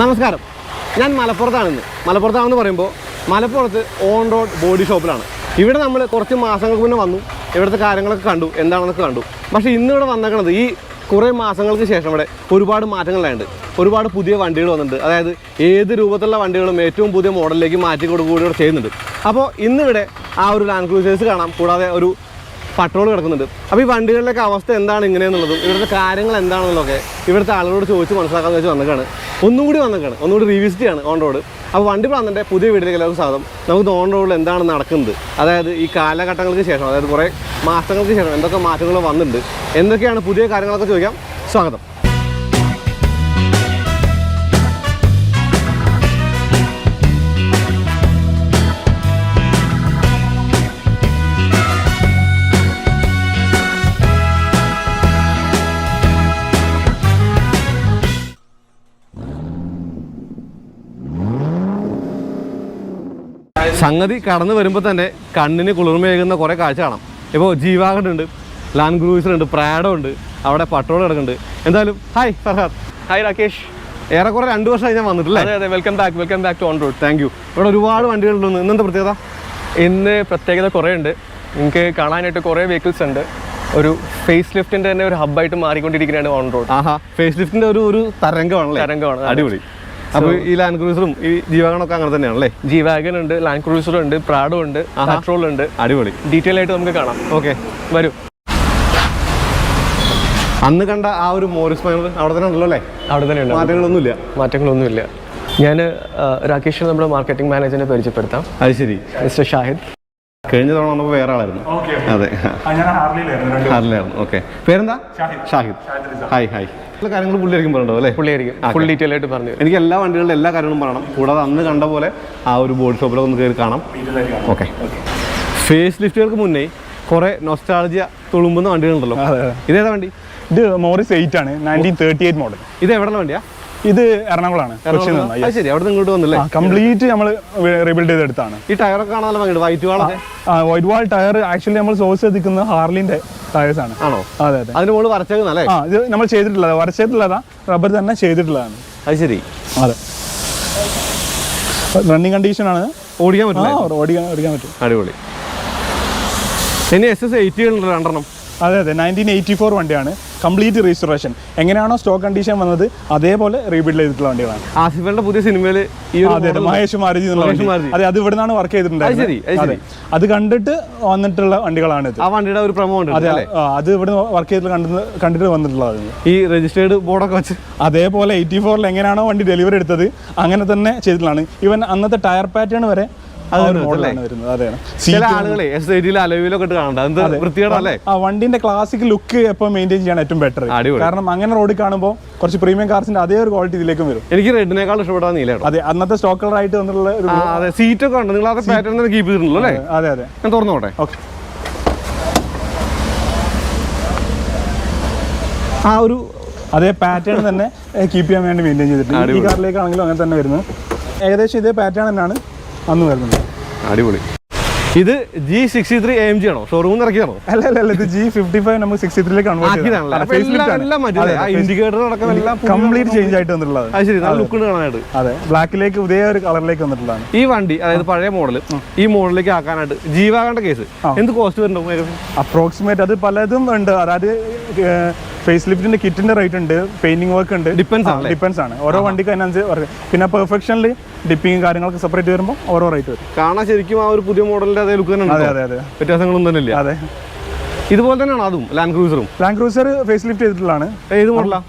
നമസ്കാരം. ഞാൻ മലപ്പുറത്താണെന്ന്. മലപ്പുറത്താണെന്ന് പറയുമ്പോൾ മലപ്പുറത്ത് ഓൺ റോഡ് ബോഡി ഷോപ്പിലാണ് ഇവിടെ നമ്മൾ കുറച്ച് മാസങ്ങൾക്ക് മുന്നേ വന്നു. ഇവിടുത്തെ കാര്യങ്ങളൊക്കെ കണ്ടു. എന്താണെന്നൊക്കെ കണ്ടു. പക്ഷേ ഇന്നിവിടെ വന്നേക്കണത് ഈ കുറേ മാസങ്ങൾക്ക് ശേഷം ഇവിടെ ഒരുപാട് മാറ്റങ്ങളുണ്ട്. ഒരുപാട് പുതിയ വണ്ടികൾ വന്നിട്ടുണ്ട്. അതായത് ഏത് രൂപത്തിലുള്ള വണ്ടികളും ഏറ്റവും പുതിയ മോഡലിലേക്ക് മാറ്റി കൊടുക്കുകയും ചെയ്യുന്നുണ്ട്. അപ്പോൾ ഇന്നിവിടെ ആ ഒരു ലാൻഡ് ക്രൂസേഴ്സ് കാണാം. കൂടാതെ ഒരു പട്രോൾ കിടക്കുന്നുണ്ട്. അപ്പോൾ ഈ വണ്ടികളിലൊക്കെ അവസ്ഥ എന്താണ് ഇങ്ങനെയെന്നുള്ളതും ഇവിടുത്തെ കാര്യങ്ങൾ എന്താണെന്നുള്ളതൊക്കെ ഇവിടുത്തെ ആളുകളോട് ചോദിച്ച് മനസ്സിലാക്കാമെന്ന് വെച്ച് വന്നേക്കാണ്. ഒന്നും കൂടി വന്നേക്കാണ്. ഒന്നുകൂടി റിവിസിറ്റ് ആണ് ഓൺ റോഡ് അപ്പോൾ വണ്ടി പ്ലാന്നിന്റെ പുതിയ വീട്ടിലേക്ക് എല്ലാവർക്കും നമുക്ക് ഓൺ റോഡിൽ എന്താണ് നടക്കുന്നത്? അതായത് ഈ കാലഘട്ടങ്ങൾക്ക് ശേഷം അതായത് കുറേ മാസങ്ങൾക്ക് ശേഷം എന്തൊക്കെ മാറ്റങ്ങൾ വന്നിട്ടുണ്ട്? എന്തൊക്കെയാണ് പുതിയ കാര്യങ്ങളൊക്കെ ചോദിക്കാം. സ്വാഗതം. സംഗതി കടന്നു വരുമ്പോൾ തന്നെ കണ്ണിന് കുളിർമയേകുന്ന കുറേ കാഴ്ച കാണാം. ഇപ്പോൾ ജീവാഗഡ് ഉണ്ട് ലാൻഡ് ക്രൂസർ ഉണ്ട് പ്രാഡോ ഉണ്ട് അവിടെ പട്രോൾ കിടക്കുന്നുണ്ട്. എന്തായാലും ഹായ് ഫർഹാദ്. ഹായ് രാകേഷ്. ഏറെക്കുറെ രണ്ട് വർഷമായി ഞാൻ വന്നിട്ടില്ലേ? അതെ അതെ welcome back welcome back to on road thank you ഇവിടെ ഒരുപാട് വണ്ടികളുണ്ട് ഇന്നെന്താ പ്രത്യേകത? ഇന്ന് പ്രത്യേകത കുറേ ഉണ്ട് നിങ്ങൾക്ക് കാണാനായിട്ട് കുറേ വെഹിക്കിൾസ് ഉണ്ട്. ഒരു ഫേസ് ലിഫ്റ്റിന്റെ തന്നെ ഒരു ഹബ്ബായിട്ട് മാറിക്കൊണ്ടിരിക്കുകയാണ് ഓൺ റോഡ് ആഹാ ഫേസ് ലിഫ്റ്റിന്റെ ഒരു ഒരു തരംഗമാണല്ലേ? തരംഗമാണ്, അടിപൊളി. അപ്പോൾ ഈ ലാൻഡ് ക്രൂസറും ഈ ജീവാഗണൊക്കെ അങ്ങനെ തന്നെയാണ് അല്ലേ? ജീവാഗൻ ഉണ്ട് ലാൻഡ് ക്രൂസർ ഉണ്ട് പ്രാഡും ഉണ്ട് പെട്രോൾ ഉണ്ട്. അടിപൊളി. ഡീറ്റെയിൽ ആയിട്ട് നമുക്ക് കാണാം. ഓക്കെ. വരൂ. അന്ന് കണ്ട ആ ഒരു മോറിസ് മൈനർ അവിടെ തന്നെ ഉണ്ടല്ലോ അല്ലേ? അവിടെ തന്നെ ഉണ്ട്. മാറ്റങ്ങളൊന്നുമില്ല. മാറ്റങ്ങളൊന്നുമില്ല. ഞാൻ രാകേഷ് നമ്മുടെ മാർക്കറ്റിംഗ് മാനേജറിനെ പരിചയപ്പെടുത്താം. അത് ശരി. മിസ്റ്റർ ഷാഹിദ്. കഴിഞ്ഞ തവണ വന്നപ്പോൾ വേറെ ആളായിരുന്നു. അതെ. ഞാൻ ഹാർലിയിലായിരുന്നു ഓക്കെ പേരെന്താ? ഷാഹിദ്. ഹായ് ഹായ് എല്ലാ കാര്യങ്ങളും പുള്ളിയായിരിക്കും പറഞ്ഞോ അല്ലേ? പുള്ളിയായിരിക്കും. ഫുൾ ഡീറ്റെയിൽ ആയിട്ട് പറഞ്ഞു തരും. എനിക്ക് എല്ലാ വണ്ടികളുടെ എല്ലാ കാര്യങ്ങളും പറയണം. കൂടാതെ അന്ന് കണ്ട പോലെ ആ ഒരു ബോഡി ഷോപ്പിലൊക്കെ ഒന്ന് കയറി കാണാം. ഓക്കെ. ഫേസ് ലിഫ്റ്റുകൾക്ക് മുന്നേ കുറെ നൊസ്റ്റാളജിയ തുളുമ്പുന്ന വണ്ടികളുണ്ടല്ലോ. ഇതേതാ വണ്ടി? ഇത് മോറിസ് എയ്റ്റ് ആണ്. നയന്റീൻ തേർട്ടി എയ്റ്റ് മോഡൽ ഇത് എവിടെ വണ്ടിയാ? ഇത് എറണാകുളമാണ് കൊച്ചിയിൽ അത് നിന്ന് ശരി അവിടെ ഇങ്ങോട്ട് വന്നില്ലേ? കംപ്ലീറ്റ് നമ്മൾ റീബിൽഡ് ചെയ്തെടുത്താണ്. ഈ ടയറൊക്കെ കാണാൻ ഭംഗിയുണ്ട്. വൈറ്റ് വാളൊക്കെ വൈറ്റ് വാൾ ടയർ ആക്ച്വലി നമ്മൾ സോഴ്സ് എത്തിക്കുന്ന ഹാർലിന്റെ ടയേഴ്സ് ആണ്. ആണോ? അതെ അതെ. അതിന് മുകളിൽ വരച്ചേക്കുന്നല്ലേ ആ ഇത് നമ്മൾ ചെയ്തിട്ടുള്ളത്. വരച്ചിട്ടുള്ളതാ റബ്ബർ തന്നെ ചെയ്തിട്ടുള്ളതാണ്. അത് ശരി. അതെ. റണ്ണിങ് കണ്ടീഷൻ ആണ്. ഓടിക്കാൻ ആ ഓടിക്കാൻ ഓടിക്കാൻ പറ്റും. അടിപൊളി. ഇനി എസ് എസ് എയ്റ്റി രണ്ടെണ്ണം. അതെ അതെ. നയന്റീൻ എയ്റ്റി ഫോർ വണ്ടിയാണ്. Complete restoration. എങ്ങനെയാണോ സ്റ്റോക്ക് കണ്ടീഷൻ വന്നത് അതേപോലെ റീബിൽഡ് ചെയ്തിട്ടുള്ള വണ്ടികളാണ്. ആസിഫലിന്റെ പുതിയ സിനിമയിൽ അതെ മഹേഷ് മാരുതി എന്നുള്ള. അതെ അത് ഇവിടെ നിന്നാണ് വർക്ക് ചെയ്തിട്ടുണ്ടായിരുന്നത്. അതെ അത് കണ്ടിട്ട് വന്നിട്ടുള്ള വണ്ടികളാണ് ഇത്. ആ വണ്ടിയുടെ ഒരു പ്രമോ ഉണ്ട് അതെ അത് ഇവിടെ വർക്ക് ചെയ്തിട്ട് കണ്ടിട്ട് കണ്ടിട്ട് വന്നിട്ടുള്ളതാണ് ഈ രജിസ്റ്റേർഡ് ബോർഡൊക്കെ വെച്ച്. അതേപോലെ എയ്റ്റി ഫോറിൽ എങ്ങനെയാണോ വണ്ടി ഡെലിവറി എടുത്തത് അങ്ങനെ തന്നെ ചെയ്തിട്ടുള്ളതാണ്. ഈവൻ അന്നത്തെ ടയർ പാറ്റേൺ വരെ ചില ആളുകളെ എസ് ഐ അലവിലൊക്കെ ഇട്ട് കാണണ്ട. എന്ത് വൃത്തികേടല്ലേ ആ വണ്ടിന്റെ ക്ലാസിക് ലുക്ക് എപ്പോൾ മെയിന്റെയിൻ ചെയ്യാൻ ഏറ്റവും ബെറ്റർ. കാരണം അങ്ങനെ റോഡിൽ കാണുമ്പോൾ കുറച്ച് പ്രീമിയം കാർസിന്റെ അതേ ഒരു ക്വാളിറ്റി ഇതിലേക്കും വരും. എനിക്ക് റെഡിനേക്കാൾ ഇഷ്ടപ്പെടാൻ നീല അതെ അന്നത്തെ സ്റ്റോക്ക് കളർ ആയിട്ട് വന്നിട്ടുള്ള അതെ സീറ്റൊക്കെ ഉണ്ട്. നിങ്ങൾ അത് പാറ്റേൺ തന്നെ കീപ്പ് ചെയ്തിട്ടുള്ളൂ അല്ലേ? അതെ അതെ ഞാൻ തുറന്നോട്ടെ? ഓക്കെ ആ ഒരു അതേ പാറ്റേൺ തന്നെ കീപ്പ് ചെയ്യാൻ വേണ്ടി മെയിന്റെയിൻ ചെയ്തിട്ടുണ്ട്. ഈ കാറിലേക്കാണെങ്കിലും അങ്ങനെ തന്നെ വരുന്നത്. ഏകദേശം ഇതേ പാറ്റേൺ തന്നെയാണ്. അന്ന് വരുന്നത്. അടിപൊളി. ഇത് G sixty three M G ആണോ? ഷോറൂമിൽ നിന്ന് ഇറക്കിയാണോ അല്ല അല്ല അല്ല ഇത് ജി ഫിഫ്റ്റി ഫൈവ് നമുക്ക് സിക്സ്റ്റി ത്രീ എല്ലാം കംപ്ലീറ്റ് ചേഞ്ച് ആയിട്ട് വന്നിട്ടുള്ളത് അത് ശരി നല്ല ലുക്ക് കാണാനായിട്ട് അതെ ബ്ലാക്കിലേക്ക് പുതിയ ഒരു കളറിലേക്ക് വന്നിട്ടുള്ളതാണ്. ഈ വണ്ടി അതായത് പഴയ മോഡൽ ഈ മോഡലിലേക്ക് ആക്കാനായിട്ട് ജീവാകേണ്ട കേസ് എന്ത് കോസ്റ്റ് വരുന്നുണ്ടോ അപ്രോക്സിമേറ്റ് അത് പലതും ഉണ്ട്. അതായത് ഫേസ് ലിഫ്റ്റിന്റെ കിറ്റിന്റെ റേറ്റ് ഉണ്ട് പെയിന്റിംഗ് വർക്ക് ഉണ്ട്. Depends ആണ് ഡിപ്പെൻസ് ആണ്. ഓരോ വണ്ടിക്ക് അതിനനുസരിച്ച്. പിന്നെ പെർഫെക്ഷനിൽ ഡിപ്പിങ് കാര്യങ്ങളൊക്കെ സെപ്പറേറ്റ് വരുമ്പോൾ ഓരോ റേറ്റ് വരും. കാണാൻ ശരിക്കും ആ ഒരു പുതിയ മോഡലിന്റെ അതേ ലുക്ക് തന്നെ അതെ അതെ അതെ. വ്യത്യാസങ്ങളൊന്നും തന്നെ ഇല്ല അതെ. ഇതുപോലെ തന്നെയാണ് അതും? ലാൻഡ് ക്രൂസറും ലാൻഡ് ക്രൂസർ ഫേസ് ലിഫ്റ്റ് ചെയ്തിട്ടുള്ളതാണ്. ഏത് മോഡലാ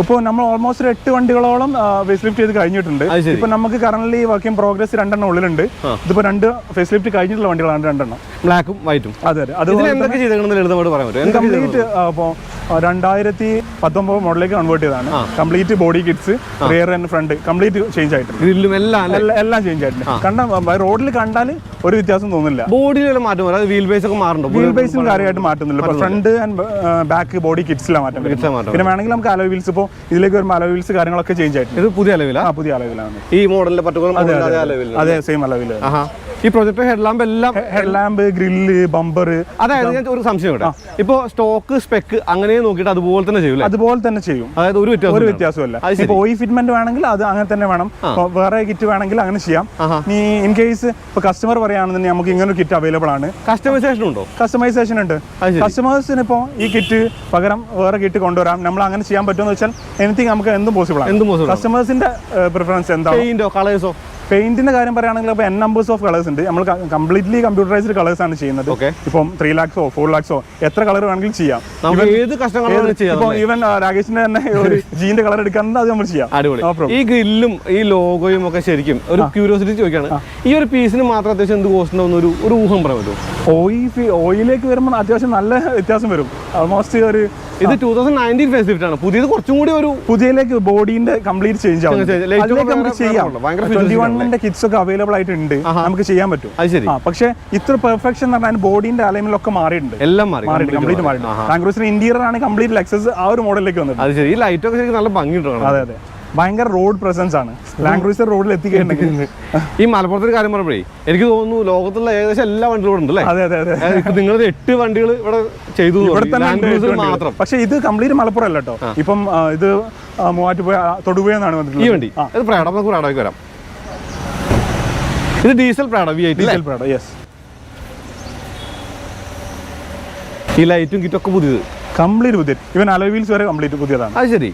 ഇപ്പോൾ നമ്മൾ ഓൾമോസ്റ്റ് ഒരു എട്ട് വണ്ടികളോളം ഫേസ് ലിഫ്റ്റ് ചെയ്ത് കഴിഞ്ഞിട്ടുണ്ട്. ഇപ്പൊ നമുക്ക് കറന്റ് വർക്കിംഗ് പ്രോഗ്രസ് രണ്ടെണ്ണം ഉള്ളിലുണ്ട്. ഇതിപ്പോ രണ്ട് ഫേസ് ലിഫ്റ്റ് കഴിഞ്ഞിട്ടുള്ള വണ്ടികളാണ് രണ്ടെണ്ണം ബ്ലാക്കും വൈറ്റും അതെ അതെ. അത് കംപ്ലീറ്റ് അപ്പോൾ രണ്ടായിരത്തി പത്തൊമ്പത് മോഡലിലേക്ക് കൺവേർട്ട് ചെയ്തതാണ്. Complete body kits rear and front complete change ആയിട്ടുണ്ട്. എല്ലാം എല്ലാം- ചേഞ്ച് ആയിട്ടുണ്ട്. കണ്ട റോഡിൽ കണ്ടാൽ ഒരു വ്യത്യാസം തോന്നില്ല. ബോഡിയിലെല്ലാം മാറ്റം വരും. വീൽ ബേസ് ഒക്കെ മാറുന്നുണ്ട് വീൽ ബേസും കാര്യമായിട്ട് മാറ്റുന്നില്ല ഫ്രണ്ട് ആൻഡ് ബാക്ക് ബോഡി കിറ്റ്സിലാണ് മാറ്റം പിന്നെ വേണമെങ്കിൽ നമുക്ക് അലോ വീൽസ് ഇപ്പോൾ ഇതിലേക്ക് വരുമ്പോൾ അലോ വീൽസ് കാര്യങ്ങളൊക്കെ ചേഞ്ച് ആയിട്ടുണ്ട്. ഇത് പുതിയ അലവിലാണ് പുതിയ അലവിലാണ് ഈ മോഡലിന്റെ പർട്ടിക്കുലർ അതെ സെയിം അലവിൽ ആഹാ. ഈ പ്രൊജക്ടർ ഹെഡ്ലാമ്പ് എല്ലാം ഹെഡ് ലാമ്പ് ഗ്രില്ല് ബമ്പർ അതായത് ഞാൻ ഒരു സംശയം ഇവിടെ. ഇപ്പോൾ സ്റ്റോക്ക് സ്പെക്ക് അങ്ങനെ നോക്കിയിട്ട് അതുപോലെ തന്നെ ചെയ്യും അതുപോലെ തന്നെ ചെയ്യും. അതായത് ഒരു വ്യത്യാസം ഒരു. വ്യത്യാസമല്ല ഇപ്പൊ ഓയി ഫിറ്റ്മെന്റ് വേണമെങ്കിൽ അത് അങ്ങനെ തന്നെ വേണം. വേറെ കിറ്റ് വേണമെങ്കിൽ അങ്ങനെ ചെയ്യാം. നീ ഇൻ കേസ് ഇപ്പൊ കസ്റ്റമർ പറയുകയാണെന്നുണ്ടെങ്കിൽ നമുക്ക് ഇങ്ങനൊരു ഒരു കിറ്റ് അവൈലബിൾ ആണ്. കസ്റ്റമൈസേഷൻ ഉണ്ടോ? കസ്റ്റമൈസേഷൻ ഉണ്ട്. കസ്റ്റമേഴ്സിന് ഇപ്പോൾ ഈ കിറ്റ് പകരം വേറെ കിറ്റ് കൊണ്ടുവരാം. നമ്മൾ അങ്ങനെ ചെയ്യാൻ പറ്റുമെന്ന് വെച്ചാൽ എനിത്തിങ് നമുക്ക് എന്തും പോസിബിൾ ആണ്. കസ്റ്റമേഴ്സിന്റെ പ്രിഫറൻസ് എന്താ കളേഴ്സോ പെയിന്റിന്റെ കാര്യം പറയുകയാണെങ്കിൽ ഇപ്പോൾ എൻ നമ്പേഴ്സ് ഓഫ് കളേഴ്സ് ഉണ്ട്. നമ്മൾ കംപ്ലീറ്റ്ലി കമ്പ്യൂട്ടറൈസ്ഡ് കളേഴ്സ് ആണ് ചെയ്യുന്നത്. ഇപ്പം ത്രീ ലാക്സോ ഫോർ ലാക്സോ എത്ര കളർ വേണമെങ്കിലും ചെയ്യാം. ഏത് ഈവൻ രാകേഷിന്റെ തന്നെ ഒരു ജീന്റെ കളർ എടുക്കാൻ അത് നമ്മൾ ചെയ്യാം. അടിപൊളി. ഈ ഗ്രില്ലും ഈ ലോഗോയും ഒക്കെ ശരിക്കും ഒരു ക്യൂരിയോസിറ്റി ചോദിക്കാണ് ഈ ഒരു പീസിന് മാത്രം അത്യാവശ്യം എന്ത് കോസ്റ്റ് ഉണ്ടാവുന്ന ഒരു ഒരു ഊഹം പറ്റുമോ? ഓയിൽ ഓയിലേക്ക് വരുമ്പോൾ അത്യാവശ്യം നല്ല വ്യത്യാസം വരും. ഓൾമോസ്റ്റ് ഒരു ഇത് two thousand nineteen face lift ആണ്. പുതിയത് കുറച്ചും കൂടി ഒരു പുതിയയിലേക്ക് ബോഡീന്റെ കംപ്ലീറ്റ് ചേഞ്ച് ആവും ചെയ്യാം. ട്വന്റി കിറ്റ്സ് ഒക്കെ അവൈലബിൾ ആയിട്ടുണ്ട്. നമുക്ക് ചെയ്യാൻ പറ്റും. അത് ശരി. പക്ഷെ ഇത്ര പെർഫെക്ഷൻ എന്ന് പറഞ്ഞാൽ അലൈൻമെന്റ് ഒക്കെ മാറിയിട്ടുണ്ട്. എല്ലാം മാറി. മാറിയിട്ട് കംപ്ലീറ്റ് മാറിയിട്ടുണ്ട്. ലാംഗ്വേജിന് ഇന്റീരിയർ ആണ് കംപ്ലീറ്റ് ലക്സസ് ആ ഒരു മോഡലിലേക്ക് വന്നത് അത് ശരി. ഈ ലൈറ്റ് ഒക്കെ ശരിക്കും നല്ല ഭംഗിയുണ്ടാണ് അതെ അതെ. ഭയങ്കര റോഡ് പ്രസൻസ് ആണ്. ലാംഗ്വേജ് റോഡിൽ എത്തിക്കുന്നുണ്ടെങ്കിൽ ഈ മലപ്പുറത്തൊരു കാര്യം പറയുമ്പോഴേ എനിക്ക് തോന്നുന്നു ലോകത്തുള്ള ഏകദേശം എല്ലാ വണ്ടികളും ഉണ്ട് അല്ലേ അതെ അതെ അതെ. നിങ്ങൾ എട്ട് വണ്ടികൾ ഇവിടെ ചെയ്തു ഇവിടെ തന്നെ മാത്രം. പക്ഷെ ഇത് കംപ്ലീറ്റ് മലപ്പുറം അല്ലട്ടോ ഇപ്പം ഇത് മൂവാറ്റുപുഴ തൊടുപുഴ എന്നാണ് വന്നിട്ടുള്ളത്. ഈ വണ്ടി. ഇത് പ്രാഡ നമുക്ക് വരാം. ഇത് diesel Prado V I diesel Prado yes ഈ ലൈറ്റും കിറ്റും ഒക്കെ പുതിയത്. കംപ്ലീറ്റ് പുതിയത്. ഇവൻ അലോയ് വീൽസ് വരെ കംപ്ലീറ്റ് പുതിയതാണ്. അത് ശരി.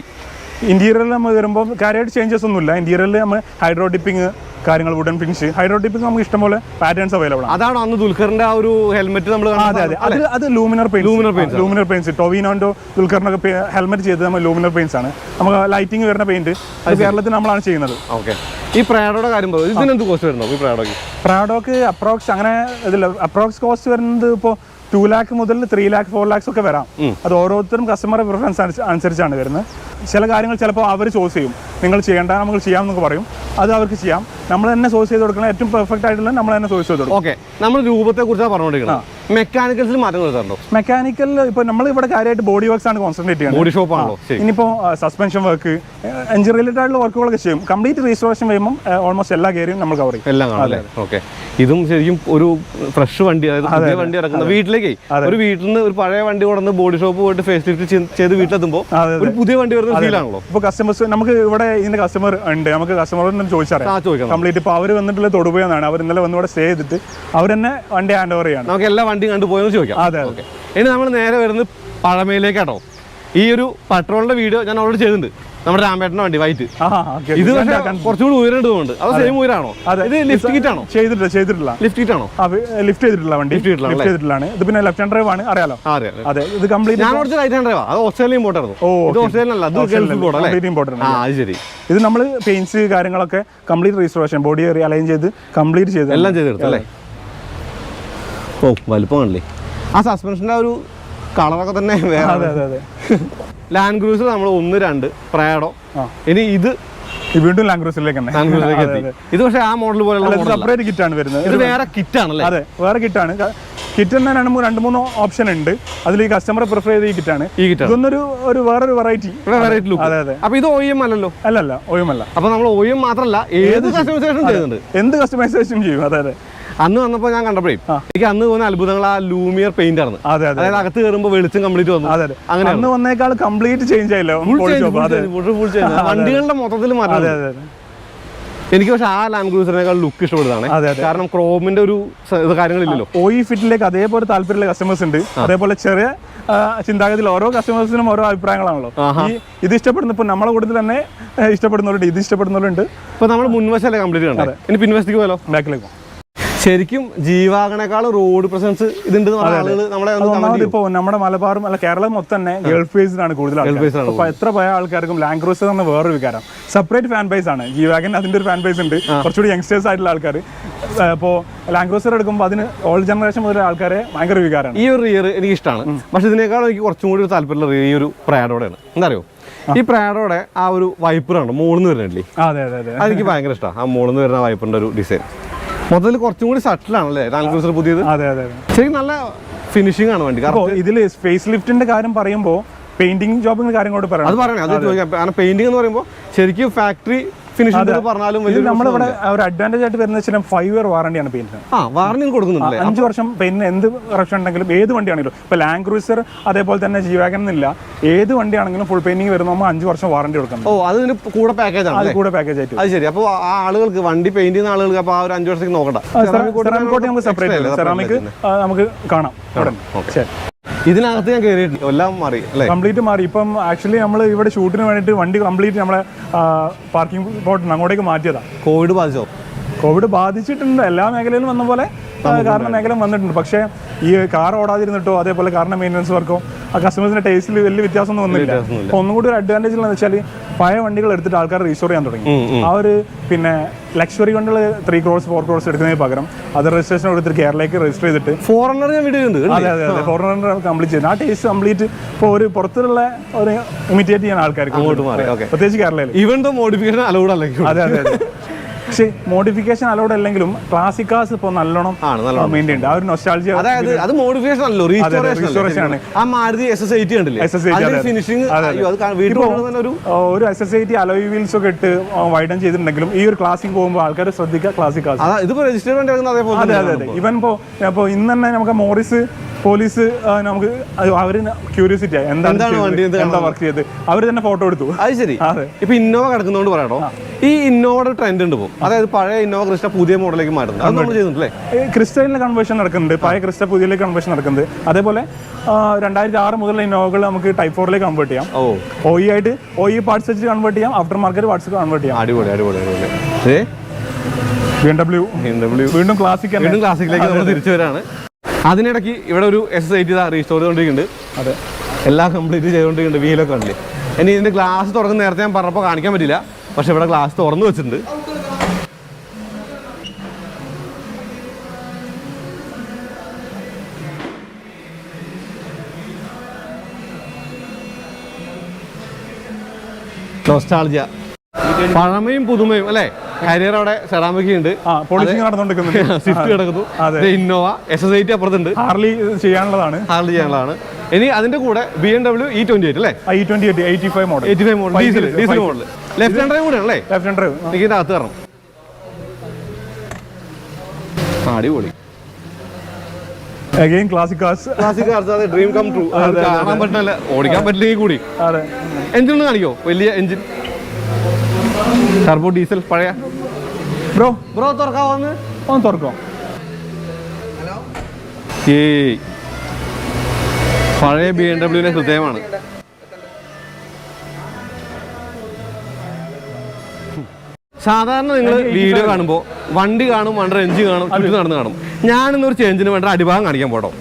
ഇന്റീരിയറിൽ നമ്മൾ വരുമ്പോൾ കാര്യമായിട്ട് ചേഞ്ചസ് ഒന്നുമില്ല. ഇന്റീരിയറിൽ നമ്മൾ ഹൈഡ്രോ ഡിപ്പിംഗ് കാര്യങ്ങൾ വുഡൻ ഫിനിഷ് ഹൈഡ്രോ ടിപ്പ് നമുക്ക് ഇഷ്ടംപോലെ പാറ്റേൺസ് അവൈലബിൾ ആണ്. അതാണ് അന്ന് ദുൽഖറിന്റെ ആ ഒരു ഹെൽമെറ്റ് നമ്മൾ അതെ അതെ. അത് അത് Luminar paint Luminar paints Luminar paints ടോവിനോണ്ടോ ദുൽഖറിനൊക്കെ ഹെൽമെറ്റ് ചെയ്തത് നമ്മൾ ലൂമിനർ പെയിൻസ് ആണ്. നമുക്ക് ലൈറ്റിംഗ് വരുന്ന പെയിന്റ് അത് കേരളത്തിൽ നമ്മളാണ് ചെയ്യുന്നത്. ഓക്കെ ഈ പ്രാഡോയുടെ കാര്യം ഇതിനെന്ത് കോസ്റ്റ് വരുന്നു? ഈ പ്രാഡോക്ക് പ്രാഡോക്ക് അപ്രോക്സ് അങ്ങനെ ഇതില്ല. അപ്രോക്സ് കോസ്റ്റ് വരുന്നത് ഇപ്പോൾ ടു ലാക്ക് മുതൽ ത്രീ ലാക്ക് ഫോർ ലാക്സ് ഒക്കെ വരാം. അത് ഓരോരുത്തരും കസ്റ്റമർ പ്രിഫറൻസ് അനുസരിച്ചാണ് വരുന്നത്. ചില കാര്യങ്ങൾ ചിലപ്പോൾ അവർ ചോസ് ചെയ്യും. നിങ്ങൾ ചെയ്യേണ്ട നമുക്ക് ചെയ്യാമെന്നൊക്കെ പറയും. അത് അവർക്ക് ചെയ്യാം. നമ്മൾ തന്നെ സോഴ്സ് ചെയ്ത് കൊടുക്കണം ഏറ്റവും പെർഫെക്റ്റ് ആയിട്ടുള്ള നമ്മൾ തന്നെ സോഴ്സ് ചെയ്ത് കൊടുക്കും. ഓക്കെ നമ്മൾ രൂപത്തെ കുറിച്ചാണ് പറഞ്ഞുകൊണ്ടിരിക്കുന്നത് മെക്കാനിക്കൽസിൽ മാറ്റം വരുന്നുണ്ടോ മെക്കാനിക്കൽ ഇപ്പോൾ നമ്മൾ ഇവിടെ കാര്യമായിട്ട് ബോഡി വർക്ക്സ് ആണ് കോൺസെൻട്രേറ്റ് ചെയ്യുന്നത് ബോഡി ഷോപ്പ് ആണോ ഇനിയിപ്പോൾ സസ്പെൻഷൻ വർക്ക് എഞ്ചിൻ റിലേറ്റഡ് ആയിട്ടുള്ള വർക്കുകളൊക്കെ ചെയ്യും. കംപ്ലീറ്റ് റീസ്റ്റോറേഷൻ വരുമ്പോൾ ഓൾമോസ്റ്റ് എല്ലാ കയറിയും നമ്മൾ കവർ ചെയ്യും. എല്ലാം ഓക്കെ ഇതും ശരിക്കും ഒരു ഫ്രഷ് വണ്ടി അതായത് വണ്ടി ഇറക്കുന്ന വീട്ടിലേക്ക് ഒരു വീട്ടിൽ നിന്ന് ഒരു പഴയ വണ്ടി കൊണ്ടുവന്ന് ബോഡി ഷോപ്പ് പോയിട്ട് ഫേസ് ലിഫ്റ്റ് ചെയ്ത് വീട്ടിലെത്തുമ്പോൾ ഒരു പുതിയ വണ്ടി വരുന്ന ഫീലാണല്ലോ ഇപ്പൊ കസ്റ്റമേഴ്സ് നമുക്ക് ഇവിടെ ഇതിന്റെ കസ്റ്റമർ ഉണ്ട്. നമുക്ക് കസ്റ്റമറോട് ചോദിച്ചറിയാം. കംപ്ലീറ്റ് ഇപ്പൊ അവർ വന്നിട്ടുള്ള തൊടുപോയെന്നാണ് അവർ ഇന്നലെ വന്ന് ഇവിടെ സ്റ്റേ ചെയ്തിട്ട് അവർ തന്നെ വണ്ടി ഹാൻഡ് ഓവർ ചെയ്യാണ്. നമുക്ക് എല്ലാ വണ്ടിയും കണ്ടു പോയെന്ന് ചോദിക്കാം. അതെ അതെ. ഓക്കെ ഇനി നമ്മൾ നേരെ വരുന്നത് പഴമയിലേക്കാട്ടോ. ഈ ഒരു പെട്രോളിന്റെ വീഡിയോ ഞാൻ ഓൾറെഡി ചെയ്തിട്ടുണ്ട്. നമ്മുടെ രാമേട്ടന്റെ വണ്ടി വൈറ്റ് ഇത് പക്ഷേ കുറച്ചുകൂടി ഉയരണ്ട് തോന്നുന്നുണ്ട് അത് സെയിം ഉയരാണോ? ഇത് ലിഫ്റ്റ് കിറ്റ് ആണോ? ചെയ്തിട്ടില്ല ചെയ്തിട്ടില്ല. ലിഫ്റ്റ് കിറ്റ് ആണോ? അത് ലിഫ്റ്റ് ചെയ്തിട്ടില്ല വണ്ടി. ലിഫ്റ്റ് ചെയ്തിട്ടില്ലാണ് ഇത് പിന്നെ ലെഫ്റ്റ് ഹാൻഡ് ഡ്രൈവ് ആണ് അറിയാലോ? അതെ ഇത് കംപ്ലീറ്റ് ഞാൻ റൈറ്റ് ഹാൻഡ് ഡ്രൈവ് അത് ഓസ്ട്രേലിയൻ ബോട്ടായിരുന്നു ഓ, ഇത് ഓസ്ട്രേലിയൻ അല്ല അത് കംപ്ലീറ്റ് important ആ ശരി. ഇത് നമ്മൾ പെയിൻസ് കാര്യങ്ങളൊക്കെ കംപ്ലീറ്റ് റീസ്റ്റോറേഷൻ ബോഡി അലൈൻ ചെയ്ത് കംപ്ലീറ്റ് ചെയ്ത് എല്ലാം ചെയ്തെടുത്തു അല്ലേ? ഓ വലുപ്പം കണ്ടില്ലേ? ആ സസ്പെൻഷന്റെ ഒരു കളറൊക്കെ തന്നെ വേറെ അതെ അതെ അതെ. ലാൻഡ് ക്രൂസർ നമ്മൾ ഒന്ന് രണ്ട് പ്രയാഡോ ഇനി ഇത് വീണ്ടും ലാൻഡ് ക്രൂസിലേക്ക് ലാൻഡ് എത്തി. ഇത് പക്ഷേ ആ മോഡൽ പോലെയുള്ള സെപ്പറേറ്റ് കിറ്റ് ആണ് വരുന്നത്. ഇത് വേറെ കിറ്റ് ആണല്ലേ? അതെ വേറെ കിറ്റാണ് കിറ്റ് തന്നെ രണ്ട് മൂന്ന് രണ്ട് മൂന്ന് ഓപ്ഷൻ ഉണ്ട്. അതിൽ ഈ കസ്റ്റമർ പ്രിഫർ ചെയ്ത ഈ കിറ്റാണ് ഈ കിറ്റ് ഇതൊന്നൊരു ഒരു വേറൊരു വെറൈറ്റി വെറൈറ്റി ലുക്ക് അതെ അതെ. അപ്പൊ ഇത് ഒയും എം അല്ലല്ലോ? അല്ലല്ല അല്ല. അപ്പൊ നമ്മൾ ഒയും മാത്രമല്ല ഏത് കസ്റ്റമൈസേഷൻ ചെയ്യുന്നുണ്ട്? എന്ത് കസ്റ്റമൈസേഷൻ ചെയ്യും? അതെ അതെ. അന്ന് വന്നപ്പോൾ ഞാൻ കണ്ടപ്പോഴേ എനിക്ക് അന്ന് തോന്നുന്ന അത്ഭുതങ്ങൾ ആ ലൂമിയർ പെയിന്റ് ആണ്. അതെ അതെ അതായത് അകത്ത് കയറുമ്പോൾ വെളിച്ചം കംപ്ലീറ്റ് വന്നു. അങ്ങനെ അന്ന് വന്നേക്കാൾ കംപ്ലീറ്റ് ചേഞ്ച് ആയില്ലോ? വണ്ടികളുടെ മൊത്തത്തിൽ മാറ്റം എനിക്ക് പക്ഷെ ആ ലാൻഡ് ക്രൂസറിനേക്കാൾ ലുക്ക് ഇഷ്ടപ്പെടുന്നതാണ്. അതെ, അതെ. കാരണം ക്രോമിന്റെ ഒരു കാര്യങ്ങളില്ലല്ലോ. ഓയി ഫിറ്റിലേക്ക് അതേപോലെ താല്പര്യമുള്ള കസ്റ്റമേഴ്സ് ഉണ്ട്. അതേപോലെ ചെറിയ ചിന്താഗതി ചിന്താഗതിയിൽ ഓരോ കസ്റ്റമേഴ്സിനും ഓരോ അഭിപ്രായങ്ങളാണല്ലോ. ഇത് ഇഷ്ടപ്പെടുന്ന ഇപ്പൊ നമ്മളെ കൂട്ടത്തിൽ തന്നെ ഇഷ്ടപ്പെടുന്നവരുണ്ട് ഇത് ഇഷ്ടപ്പെടുന്നവരുണ്ട്. ഇപ്പൊ നമ്മൾ മുൻവശല്ലേ കംപ്ലീറ്റ് കണ്ടത് ഇനി പിൻവശത്തേക്ക് പോയാലോ? ബാക്കിലേക്ക് ശരിക്കും ജീവാകണേക്കാളും റോഡ് പ്രസൻസ് ഇതുണ്ട് ചെയ്യും. നമ്മുടെ മലബാറും അല്ല കേരളം മൊത്തം തന്നെ ഗൾഫ് ബേസിലാണ് കൂടുതൽ. അപ്പൊ എത്ര പഴയ ആൾക്കാർക്കും ലാൻഡ് ക്രൂസർ എന്ന വേറൊരു വികാരം. സെപ്പറേറ്റ് ഫാൻ ബേസ് ആണ്. ജീവാഗൻ അതിന്റെ ഒരു ഫാൻ ബേസ് ഉണ്ട് കുറച്ചുകൂടി യങ്സ്റ്റേഴ്സ് ആയിട്ടുള്ള ആൾക്കാർ ഇപ്പോൾ ലാൻഡ് ക്രൂസർ എടുക്കുമ്പോൾ അതിന് ഓൾഡ് ജനറേഷൻ മുതൽ ആൾക്കാരെ ഭയങ്കര വികാരമാണ്. ഈ ഒരു റിയർ എനിക്ക് ഇഷ്ടമാണ് പക്ഷെ ഇതിനേക്കാളും എനിക്ക് കുറച്ചും കൂടി ഒരു താല്പര്യമുള്ള ഈ ഒരു പ്രയാഡോടെയാണ് എന്താ അറിയോ ഈ പ്രാഡോടെ ആ ഒരു വൈപ്പറാണ് മുകളിൽ വരുന്നില്ലേ? അതെ അതെ അതെ. എനിക്ക് ഭയങ്കര ഇഷ്ടമാണ് ആ മുകളിൽ വരുന്ന വൈപ്പറിന്റെ ഒരു ഡിസൈൻ മൊത്തത്തിൽ കുറച്ചും കൂടി സട്ടിലാണ് അല്ലേ ലാൻഡ് ക്രൂസർ പുതിയത്? അതെ അതെ ശരി നല്ല ഫിനിഷിംഗ് ആണ് വണ്ടി. കാരണം ഇതിൽ ഫേസ് ലിഫ്റ്റിന്റെ കാര്യം പറയുമ്പോൾ പെയിന്റിംഗ് ജോബിന്റെ കാര്യം പറയാം അത് പറയണം. പറയണേ അത്. ചോദിക്കാം. കാരണം പെയിന്റിംഗ് എന്ന് പറയുമ്പോൾ ശരിക്കും ഫാക്ടറി ഫിനിഷിംഗ് പറഞ്ഞാലും നമ്മളിവിടെ ഒരു അഡ്വാന്റേജ് ആയിട്ട് വരുന്ന വെച്ചാൽ ഫൈവ് ഇയർ വാറണ്ടിയാണ് പെയിന്റിന് ആ വാറണിയും കൊടുക്കുന്നുണ്ടല്ലേ? അഞ്ച് വർഷം പെയിന്റിന് എന്ത് പ്രശ്നം ഉണ്ടെങ്കിലും ഏത് വണ്ടിയാണെങ്കിലും. ഇപ്പൊ ലാൻഡ് ക്രൂസർ അതേപോലെ തന്നെ ജീവാഗൻ എന്നില്ല. ഏത് വണ്ടിയാണെങ്കിലും ഫുൾ പെയിന്റിങ് വരുന്ന നമ്മൾ അഞ്ച് വർഷം വാറണ്ടി കൊടുക്കണം. ഓ അത് ഇതിന് കൂടെ പാക്കേജ് ആണ് കൂടെ പാക്കേജ് ആയിട്ട് അത് ശരി. അപ്പോൾ ആ ആളുകൾക്ക് വണ്ടി പെയിന്റ് ചെയ്യുന്ന ആളുകൾക്ക് അപ്പോൾ ആ ഒരു അഞ്ച് വർഷത്തേക്ക് നോക്കണ്ട. സെറാമിക് നമുക്ക് സെപ്പറേറ്റ് സെറാമിക് നമുക്ക് കാണാം. ശരി. ഇതിനകത്ത് ഞാൻ കയറിയിട്ടില്ല എല്ലാം മാറി അല്ലേ? കംപ്ലീറ്റ് മാറി. ഇപ്പം ആക്ച്വലി നമ്മൾ ഇവിടെ ഷൂട്ടിന് വേണ്ടിയിട്ട് വണ്ടി കംപ്ലീറ്റ് നമ്മളെ പാർക്കിംഗ് സ്പോട്ടിന് അങ്ങോട്ടേക്ക് മാറ്റിയതാണ് കോവിഡ് ബാധിച്ചോ? കോവിഡ് ബാധിച്ചിട്ടുണ്ട്. എല്ലാ മേഖലയിലും വന്ന പോലെ കാരണ മേഖല വന്നിട്ടുണ്ട്. പക്ഷേ ഈ കാർ ഓടാതിരുന്നിട്ടോ അതേപോലെ കാറിന്റെ മെയിന്റനൻസ് വർക്കോ ആ കസ്റ്റമേഴ്സിന്റെ ടേസ്റ്റിൽ വലിയ വ്യത്യാസമൊന്നും വന്നില്ല. അപ്പൊ അപ്പോൾ ഒന്നും കൂടി ഒരു അഡ്വാന്റേജ് എന്ന് വെച്ചാൽ പഴയ വണ്ടികൾ എടുത്തിട്ട് ആൾക്കാർ റീസ്റ്റോർ ചെയ്യാൻ തുടങ്ങി. ആ ഒരു പിന്നെ ലക്ഷറി വണ്ടികൾ ത്രീ ക്രോസ് ഫോർ ക്രോസ് എടുക്കുന്നതിന് പകരം അത് രജിസ്ട്രേഷൻ കൊടുത്തിട്ട് കേരളയ്ക്ക് രജിസ്റ്റർ ചെയ്തിട്ട് ഫോറിനർ ഞാൻ വീഡിയോ അതെ അതെ അതെ. ഫോറിനർ കംപ്ലീറ്റ് ചെയ്യുന്നത്. ആ ടേസ്റ്റ് കംപ്ലീറ്റ് ഇപ്പോൾ ഒരു പുറത്തുള്ള ഒരു ഇമിറ്റേറ്റ് ചെയ്യാൻ ആൾക്കാർക്ക് പ്രത്യേകിച്ച് കേരളയിൽ ഇവൻ ദോ മോഡിഫിക്കേഷൻ അലൗഡ് അല്ലെങ്കിൽ അതെ അതെ അതെ. പക്ഷേ മോഡിഫിക്കേഷൻ അലൗഡ് അല്ലെങ്കിലും ക്ലാസിക് കാസ് ഇപ്പോൾ നല്ലോണം ആ ഒരു അതായത് അത് മോഡിഫിക്കേഷൻ അല്ലോ റീസ്റ്റോറേഷൻ ആണ്. ആ മാരുതി എസ് എസ് എയ്റ്റി കണ്ടില്ലേ SS80 അതെ, അതെ. ഫിനിഷിംഗ് അതെ, അതെ. അത് കാ- വീട്ടിൽ തന്നെ ഒരു ഒരു എസ് ടി അലോയ് വീൽസ് ഒക്കെ ഇട്ട് വൈഡൻ ചെയ്തിട്ടുണ്ടെങ്കിലും ഈ ഒരു ക്ലാസിക് പോകുമ്പോൾ ആൾക്കാർ ശ്രദ്ധിക്കുക ക്ലാസിക് കാസ് രജിസ്റ്റർ അതേപോലെ അതെ അതെ അതെ ഇവൻ ഇപ്പോൾ ഇപ്പോൾ ഇന്ന് തന്നെ നമുക്ക് മോറിസ് പോലീസ് നമുക്ക് അവർ ക്യൂരിയോസിറ്റി ആയി. എന്താണ് വണ്ടി, എന്താ വർക്ക് ചെയ്ത് അവർ തന്നെ ഫോട്ടോ എടുത്തു. അത് ശരി. ഇപ്പൊ ഇന്നോവ കിടക്കുന്നോണ്ട് പറയാട്ടോ. ഈ ഇന്നോവയുടെ ട്രെൻഡ് ഉണ്ട് പോകും അതായത് പഴയ ഇന്നോവ ക്രിസ്റ്റ പുതിയ മോഡലിലേക്ക് മാറുന്നത്. അത്. നമ്മൾ ക്രിസ്റ്റലിന്റെ കൺവേർഷൻ നടക്കുന്നുണ്ട്. പഴയ ക്രിസ്റ്റ പുതിയ കൺവേർഷൻ നടക്കുന്നുണ്ട്. അതേപോലെ രണ്ടായിരത്തി ആറ് മുതലുള്ള ഇന്നോവകൾ നമുക്ക് ടൈപ്പ് ഫോറിലേക്ക് കൺവേർട്ട് ചെയ്യാം. ഓ. ഒ ഇ ആയിട്ട് ഒ ഇ പാർട്സ് വെച്ച് കൺവേർട്ട് ചെയ്യാം. ആഫ്റ്റർ മാർക്കറ്റ് പാർട്സ് കൺവേർട്ട് ചെയ്യാം. അടിപൊളി അടിപൊളി അടിപൊളി. വീണ്ടും ക്ലാസിക് വീണ്ടും ക്ലാസിക്കിലേക്ക് നമ്മൾ തിരിച്ചു വരാണ്. അതിനിടയ്ക്ക് ഇവിടെ ഒരു എസ് ഐ ടി റീസ്റ്റോർ ചെയ്തുകൊണ്ടിരിക്കുന്നുണ്ട് അതെ. എല്ലാം കംപ്ലീറ്റ് ചെയ്തുകൊണ്ടിരിക്കുന്നുണ്ട് വീലൊക്കെ കണ്ടില്ലേ? ഇനി ഇതിന്റെ ഗ്ലാസ് തുറന്ന് നേരത്തെ ഞാൻ പറഞ്ഞപ്പോൾ കാണിക്കാൻ പറ്റില്ല പക്ഷെ ഇവിടെ ഗ്ലാസ് തുറന്നു വെച്ചിട്ടുണ്ട്. നൊസ്റ്റാൾജിയ പഴമയും പുതുമയും അല്ലേ? കരിയർ അവിടെ സെറാമിക് ഉണ്ട് പോളിഷിംഗ് നടന്നുകൊണ്ടിരിക്കുന്നു സ്വിഫ്റ്റ് കിടക്കുന്നു. Innova S S I T അപ്പുറത്തുണ്ട്. Harley ചെയ്യാനുള്ളതാണ്. ഹാർലി ചെയ്യാനുള്ളതാണ്. ഇനി അതിന്റെ കൂടെ B M W E twenty eight അല്ലേ? I twenty eight eighty five model eighty five model diesel diesel model left ഹാൻഡറും കൂടെ അല്ലേ ലെഫ്റ്റ് ഹാൻഡ് ഡ്രൈവ് എനിക്ക് ഇതിന്റെ അകത്ത് കയറണം. അടിപൊളി. Again classic cars classic cars അതെ ഡ്രീം കം ട്രൂ കാണാൻ പറ്റില്ല ഓടിക്കാൻ പറ്റില്ലെങ്കിൽ കൂടി. അതെ. എഞ്ചിൻ ഒന്ന് കാണിക്കോ? വലിയ എഞ്ചിൻ ടർബോ ഡീസൽ പഴയ. ബ്രോ ബ്രോ തുറക്കാവോന്ന് ഒന്ന് തുറക്കോ. ഏ പഴയ ബി എം ഡബ്ല്യുവിന്റെ ഹൃദയമാണ്. സാധാരണ നിങ്ങൾ വീഡിയോ കാണുമ്പോൾ വണ്ടി കാണും വണ്ടി എഞ്ചിൻ കാണും ചുറ്റി നടന്ന് കാണും. ഞാനിന്നൊരു ചേഞ്ചിന് വേണ്ട അടിഭാഗം കാണിക്കാൻ പോട്ടോ.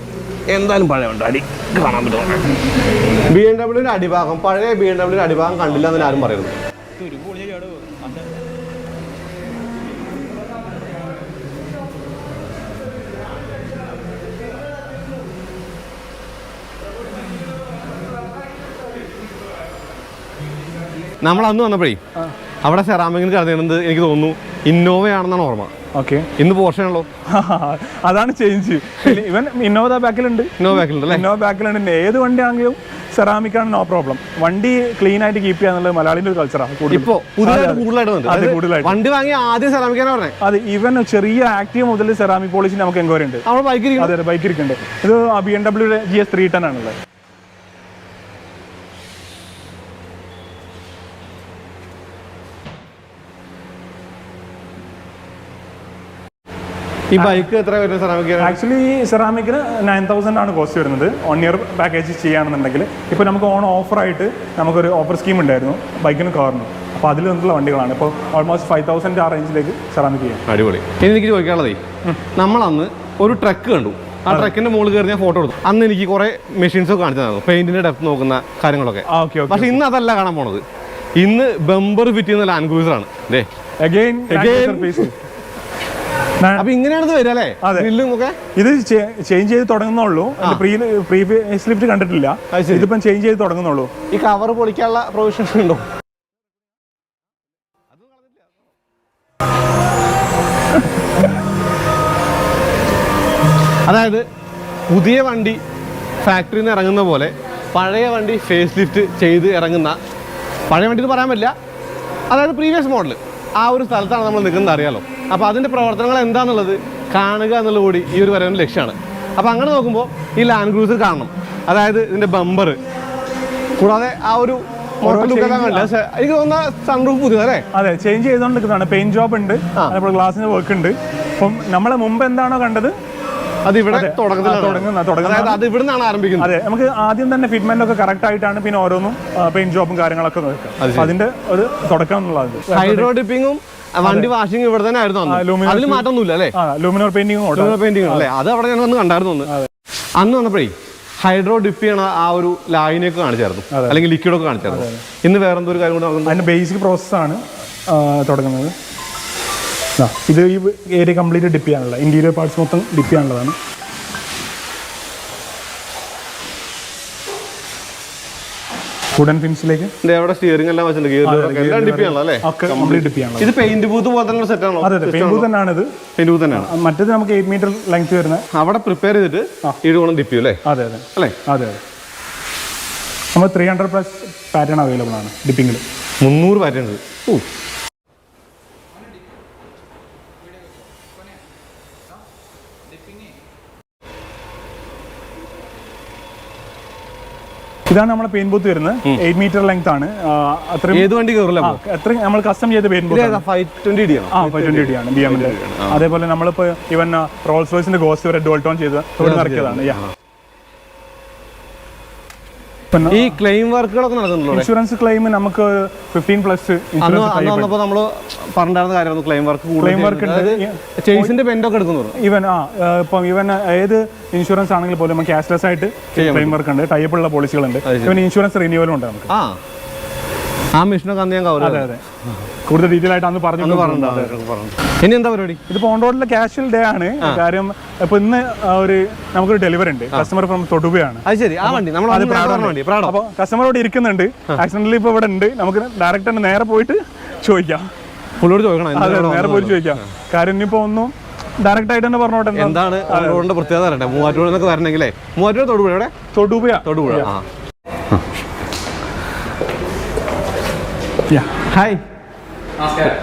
എന്തായാലും പഴയ ഉണ്ട് അടി കാണാൻ പറ്റും. ബി എം ഡബ്ല്യുവിന്റെ അടിഭാഗം പഴയ ബി എം ഡബ്ല്യുവിന്റെ അടിഭാഗം കണ്ടില്ല എന്ന് ആരും പറയുന്നു നമ്മൾ അന്ന് വന്നപ്പോഴേ അവിടെ സെറാമിക്കിന് കരുതുന്നത് എനിക്ക് തോന്നുന്നു ഇന്നോവയാണെന്നാണ് ഓർമ്മ. ഓക്കെ. ഇന്ന് പോർഷനാണല്ലോ. അതാണ് ചേഞ്ച് ഇവൻ ഇന്നോവ ബാക്കിലുണ്ട്. ഇന്നോവ ബാക്കിലുണ്ടല്ലേ ഇന്നോവ ബാക്കിലുണ്ട്. ഏത് വണ്ടിയാണെങ്കിലും സെറാമിക്കാണ് നോ പ്രോബ്ലം വണ്ടി ക്ലീൻ ആയിട്ട് കീപ്പ് ചെയ്യാന്നുള്ളത് മലയാളിന്റെ ഒരു കൾച്ചറാണ് ഇപ്പോ കൂടുതലായിട്ട് വന്നിട്ടുണ്ട്. അതെ, കൂടുതലായിട്ട്. വണ്ടി വാങ്ങി ആദ്യം സെറാമിക്കാണ് പറഞ്ഞത് അതെ ഇവൻ ചെറിയ ആക്റ്റീവ് മുതൽ സെറാമിക് പോളിസി നമുക്ക് എൻക്വയറി ഉണ്ട്. അതെ ബൈക്ക് ഇരിക്കുന്നുണ്ട്. ഇത് ബി എം ഡബ്ല്യൂടെ ജി എസ് ത്രീ ടെൻ ആണുള്ളത്. ഈ ബൈക്ക് എത്ര വരുന്നത് സെറാമിക് ആക്ച്വലി സെറാമിക്കിന് നയൻ തൗസൻഡ് ആണ് കോസ്റ്റ് വരുന്നത്. വൺ ഇയർ പാക്കേജ് ചെയ്യുകയാണെന്നുണ്ടെങ്കിൽ. ഇപ്പോൾ നമുക്ക് ഓൺ ഓഫറായിട്ട് നമുക്കൊരു ഓഫർ സ്കീം ഉണ്ടായിരുന്നു. ബൈക്കിന് കാറിനും അപ്പോൾ അതിൽ നിന്നുള്ള വണ്ടികളാണ്. ഇപ്പോൾ ഓൾമോസ്റ്റ് ഫൈവ് തൗസൻഡ് ആ റേഞ്ചിലേക്ക് സെറാമിക് ചെയ്യാം. അടിപൊളി. ഇനി എനിക്ക് ചോദിക്കാനുള്ളതേ നമ്മളന്ന് ഒരു ട്രക്ക് കണ്ടു. ആ ട്രക്കിന്റെ മുകളിൽ കയറി ഞാൻ ഫോട്ടോ എടുത്തു. അന്ന് എനിക്ക് കുറെ മെഷീൻസ് ഒക്കെ കാണിച്ചു തന്നു പെയിന്റിന്റെ ഡെപ്ത് നോക്കുന്ന കാര്യങ്ങളൊക്കെ. ആ ഓക്കെ ഓക്കെ പക്ഷെ ഇന്ന് അതല്ല കാണാൻ പോണത്. ഇന്ന് ബമ്പർ ഫിറ്റ് ചെയ്യുന്ന ലാൻഡ് ക്രൂസർ ആണ്. ദേ. Again Again. പീസ് അപ്പൊ ഇങ്ങനെയാണത് വരിക അല്ലേ? അതെ. ഗ്രില്ലും ഒക്കെ? ഇത് ചേഞ്ച് ചെയ്ത് തുടങ്ങുന്നുള്ളൂ. പ്രീ പ്രീ സ്ലിഫ്റ്റ് കണ്ടിട്ടില്ല. ഇതിപ്പം ചേഞ്ച് ചെയ്ത് തുടങ്ങുന്നുള്ളൂ. ഈ കവർ പൊളിക്കാനുള്ള പ്രൊവിഷൻ ഉണ്ടോ? അതായത് പുതിയ വണ്ടി ഫാക്ടറിയിൽ നിന്ന് ഇറങ്ങുന്ന പോലെ പഴയ വണ്ടി ഫേസ് ലിഫ്റ്റ് ചെയ്ത് ഇറങ്ങുന്ന പഴയ വണ്ടി എന്ന് പറയാൻ പറ്റില്ല. അതായത് പ്രീവിയസ് മോഡൽ ആ ഒരു സ്ഥലത്താണ് നമ്മൾ നിൽക്കുന്നത് അറിയാലോ. അപ്പോൾ അതിന്റെ പ്രവർത്തനങ്ങൾ എന്താണെന്നുള്ളത് കാണുക എന്നുള്ള കൂടി ഈ ഒരു വരവിന്റെ ലക്ഷ്യമാണ്. അപ്പോൾ അങ്ങനെ നോക്കുമ്പോൾ ഈ ലാൻഡ് ക്രൂസർ കാണണം. അതായത് ഇതിന്റെ ബമ്പർ കൂടാതെ ആ ഒരു എനിക്ക് തോന്നുന്ന സൺറൂഫ് പുതിയതല്ലേ അതെ ചേഞ്ച് ചെയ്തുകൊണ്ടിരിക്കുന്നതാണ് പെയിന്റ് ജോബ് ഉണ്ട്. അതേപോലെ ഗ്ലാസിന്റെ വർക്ക് ഉണ്ട്. അപ്പം നമ്മളെ മുമ്പ് എന്താണോ കണ്ടത്? അത്. ഇവിടെ അതെ. തുടക്കത്തിലാണ്. ആ, തുടങ്ങുന്ന- തുടങ്ങുന്ന- അതായത് അത് ഇവിടെ നിന്നാണ് ആരംഭിക്കുന്നത്. അതെ നമുക്ക് ആദ്യം തന്നെ ഫിറ്റ്മെന്റ് ഒക്കെ കറക്റ്റ് ആയിട്ടാണ് പിന്നെ ഓരോന്നും പെയിന്റ് ജോബും കാര്യങ്ങളൊക്കെ നോക്കുക. അതിന്റെ ഒരു തുടക്കം എന്നുള്ളത്. ഹൈഡ്രോ ഡിപ്പിങ്ങും വണ്ടി വാഷിംഗ് ഇവിടെ തന്നെ ആയിരുന്നു അതിൽ മാറ്റമൊന്നുമില്ല അല്ലേ? ലൂമിനോർ പെയിന്റിംഗ് പെയിന്റിംഗ് അല്ലേ? അത് അവിടെ ഞാൻ വന്ന് കണ്ടായിരുന്നു അന്ന്. വന്നപ്പോഴേ ഹൈഡ്രോ ഡിപ്പ് ചെയ്യണ ആ ഒരു ലൈനൊക്കെ കാണിച്ചായിരുന്നു. അല്ലെങ്കിൽ ലിക്വിഡൊക്കെ കാണിച്ചായിരുന്നു. ഇന്ന് വേറെ എന്തോ ഒരു കാര്യം കൂടെ നടക്കുന്നത് അതിന്റെ ബേസിക് പ്രോസസ്സാണ് തുടങ്ങുന്നത്. ഇത് ഈ ഏരിയ കംപ്ലീറ്റ് ഡിപ്പ് ചെയ്യാനുള്ള ഇന്റീരിയർ പാർട്സ് മൊത്തം ഡിപ്പ് ചെയ്യാനുള്ളതാണ്. വുഡൻ ഫിൻസിലേക്ക് എവിടെ സ്റ്റിയറിംഗ് എല്ലാം വെച്ചിട്ടുണ്ട് ഇത് പെയിന്റ് ബൂത്ത് പോലെ തന്നെ സെറ്റ് ആണോ അതെ പെയിന്റ് പെയിന്റ് തന്നെയാണ് ഇത്. പെയിന്റ് ബൂത്ത് തന്നെയാണ്. മറ്റേത് നമുക്ക് എയ്റ്റ് മീറ്റർ ലെങ്ത് വരുന്ന അവിടെ പ്രിപ്പയർ ചെയ്തിട്ട് ഏഴ് ഗുണം ഡിപ്പ് അല്ലേ? അതെ അതെ. അല്ലേ? അതെ അതെ. നമ്മൾ three hundred plus pattern available ആണ് ഡിപ്പിങ്ങിൽ മുന്നൂറ് പാറ്റേൺ ഓ. ഇതാണ് നമ്മുടെ പെയിൻ ബൂത്ത് വരുന്നത്. എയ്റ്റ് മീറ്റർ ലെങ്ത് ആണ്. അത്രയും ഏത് വണ്ടി കയറില്ല അത്രയും നമ്മൾ കസ്റ്റം ചെയ്ത paint booth five twenty D ആണ്? ആ ഫൈവ് ട്വന്റി ഡി ആണ് ബി എമ്മിന്റെ അതേപോലെ നമ്മളിപ്പോ ഇവൻ റോൾസ് റോയ്സിന്റെ ഗോസ്റ്റ് വരെ ഡോൾ ടോൺ ചെയ്ത് ഇവിടെ ഇറക്കിയതാണ് ഈ ക്ലെയിം വർക്കുകളൊക്കെ നടക്കുന്നുണ്ടോ ഇൻഷുറൻസ് ക്ലെയിം നമുക്ക് ഫിഫ്റ്റീൻ പ്ലസ് ഇൻഷുറൻസ് വന്നപ്പോൾ നമ്മൾ പറഞ്ഞിരുന്ന കാര്യമായിരുന്നു ക്ലെയിം വർക്ക് ക്ലെയിം വർക്ക്. ചേസിന്റെ പെൻഡൊക്കെ എടുക്കുന്നു ഇവൻ ആ ഇപ്പം ഇവൻ ഏത് ഇൻഷുറൻസ് ആണെങ്കിൽ പോലും ക്യാഷ്ലെസ് ആയിട്ട് ക്ലെയിം വർക്ക് ഉണ്ട്. ടൈപ്പ് ഉള്ള പോളിസികളുണ്ട് ഇവൻ ഇൻഷുറൻസ് റിന്യൂവലും ഉണ്ട് നമുക്ക്. ആ. ആ മെഷീനൊക്കെ അന്ന് ഞാൻ കവർ അതെ അതെ. കൂടുതൽ ഡീറ്റെയിൽ ആയിട്ട് അന്ന് പറഞ്ഞു ഇനി എന്താ പരിപാടി? ഇത് ഓൺ റോഡിലെ കാഷ്വൽ ഡേ ആണ്. കാര്യം ഇപ്പൊ ഇന്ന് ഒരു നമുക്കൊരു ഡെലിവറി ഉണ്ട്. കസ്റ്റമർ ഫ്രം തൊടുപയാണ് അപ്പൊ കസ്റ്റമർ ഇവിടെ ഇരിക്കുന്നുണ്ട്. ആക്സിഡന്റലി ഇപ്പൊ ഇവിടെ ഉണ്ട്. നമുക്ക് ഡയറക്റ്റ് തന്നെ നേരെ പോയിട്ട് ചോദിക്കാം. പുള്ളിയോട് ചോദിക്കണം. നേരെ? പോയിട്ട് ചോദിക്കാം. കാര്യം ഇനിയിപ്പോ ഒന്നും ഡയറക്റ്റ് ആയിട്ട് തന്നെ പറഞ്ഞോട്ടെ എന്താ? എന്താണ് റോഡിന്റെ പ്രത്യേകത അറിയട്ടെ? മൂവാറ്റൂർ എന്നൊക്കെ വരണമെങ്കിലേ. മൂവാറ്റൂർ തൊടുപുഴ എവിടെ? തൊടുപുഴ. തൊടുപുഴ. ഹായ്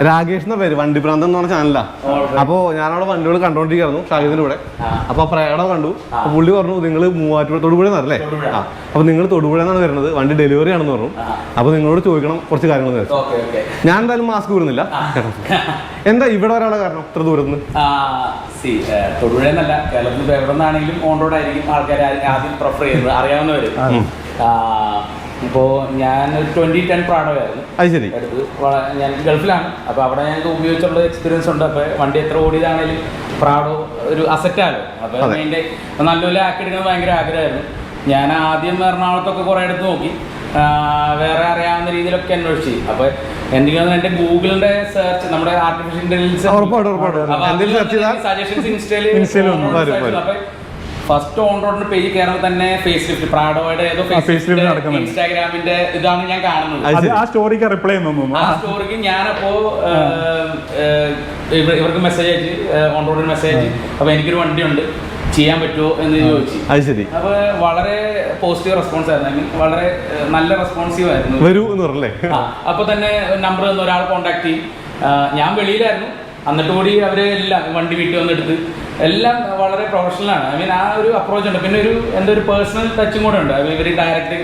രാകേഷ് എന്ന പേര് വണ്ടി പ്രാന്തം എന്ന് പറഞ്ഞ ചാനലാ അപ്പോ ഞാനവിടെ വണ്ടികൾ കണ്ടോണ്ടിരിക്കുന്നു ഷാഹിദിന്റെ കൂടെ. അപ്പൊ പ്രേടം കണ്ടു? പുള്ളി പറഞ്ഞു നിങ്ങൾ മൂവാറ്റുപുഴ തൊടുപുഴ എന്നല്ലേ ആ. അപ്പൊ നിങ്ങൾ തൊടുപുഴ എന്നാണ് വരുന്നത് വണ്ടി ഡെലിവറി ആണെന്ന് പറഞ്ഞു. അപ്പൊ നിങ്ങളോട് ചോദിക്കണം കുറച്ച് കാര്യങ്ങൾ ഞാൻ എന്തായാലും മാസ്ക് വിടുന്നില്ല എന്താ ഇവിടെ വരാനുള്ള കാരണം ഇത്ര ദൂരത്ത്? സി തൊടുപുഴ എന്നല്ല കേരളത്തിൽ ഇപ്പോൾ എവിടെ നിന്നാണെങ്കിലും ഓൺ റോഡ് ആയിരിക്കും ആൾക്കാർ ആദ്യം പ്രിഫർ ചെയ്യുന്നത്. അറിയാവുന്നവർ ഇപ്പോൾ ഞാൻ ട്വന്റി ടെൻ പ്രാഡോയായിരുന്നു അത് ശരി. എടുത്ത് ഞാൻ ഗൾഫിലാണ്. അപ്പോൾ അവിടെ ഞങ്ങൾക്ക് ഉപയോഗിച്ചുള്ള എക്സ്പീരിയൻസ് ഉണ്ട്. അപ്പോൾ വണ്ടി എത്ര ഓടിയതാണെങ്കിലും പ്രാഡോ ഒരു അസറ്റാണ് അപ്പോൾ അതിന്റെ നല്ലപോലെ ആക്കി എടുക്കുന്നത് ഭയങ്കര ആഗ്രഹമായിരുന്നു. ഞാൻ ആദ്യം എറണാകുളത്തൊക്കെ കുറേ എടുത്ത് നോക്കി. വേറെ അറിയാവുന്ന രീതിയിലൊക്കെ അന്വേഷിച്ചു. അപ്പോൾ എനിക്ക് എന്റെ എന്റെ ഗൂഗിളിന്റെ സെർച്ച് നമ്മുടെ ആർട്ടിഫിഷ്യൽ ഇന്റലിജൻസ് എന്തെങ്കിലും സജഷൻസ് ഇൻസ്റ്റയിൽ വരും. ഫസ്റ്റ് ഓൺ റോഡിന്റെ പേജ് കയറുമ്പോൾ തന്നെ ഫേസ് ലിഫ്റ്റ് പ്രാഡോയുടെ ഏതോ ഫേസ് ലിഫ്റ്റ് നടക്കുന്നുണ്ട്. ഇൻസ്റ്റാഗ്രാമിന്റെ ഇതാണ് ഞാൻ കാണുന്നത്. ആ സ്റ്റോറിക്ക് റിപ്ലൈ ആ സ്റ്റോറിക്ക് ഞാനപ്പോ ഇവർക്ക് മെസ്സേജ് അയച്ച് ഓൺ റോഡിന് മെസ്സേജ് അയച്ച്. അപ്പൊ എനിക്കൊരു വണ്ടിയുണ്ട്. ചെയ്യാൻ പറ്റുമോ എന്ന് ചോദിച്ചു. അത് ശരി. അപ്പൊ വളരെ പോസിറ്റീവ് റെസ്പോൺസ് ആയിരുന്നു. വളരെ നല്ല റെസ്പോൺസീവ് ആയിരുന്നു. വരൂ എന്ന് പറഞ്ഞല്ലേ? അപ്പൊ തന്നെ നമ്പർ തന്നെ. ഒരാൾ കോണ്ടാക്ട് ചെയ്യും. ഞാൻ വെളിയിലായിരുന്നു. എന്നിട്ട് കൂടി അവർ എല്ലാം വണ്ടി വീട്ടിൽ വന്നെടുത്ത്. എല്ലാം വളരെ പ്രൊഫഷണലാണ് ഐ മീൻ ആ ഒരു അപ്രോച്ച് ഉണ്ട്. പിന്നെ ഒരു എന്തോ ഒരു പേഴ്സണൽ ടച്ചും കൂടെ ഉണ്ട്. ഇവർ ഡയറക്റ്റ്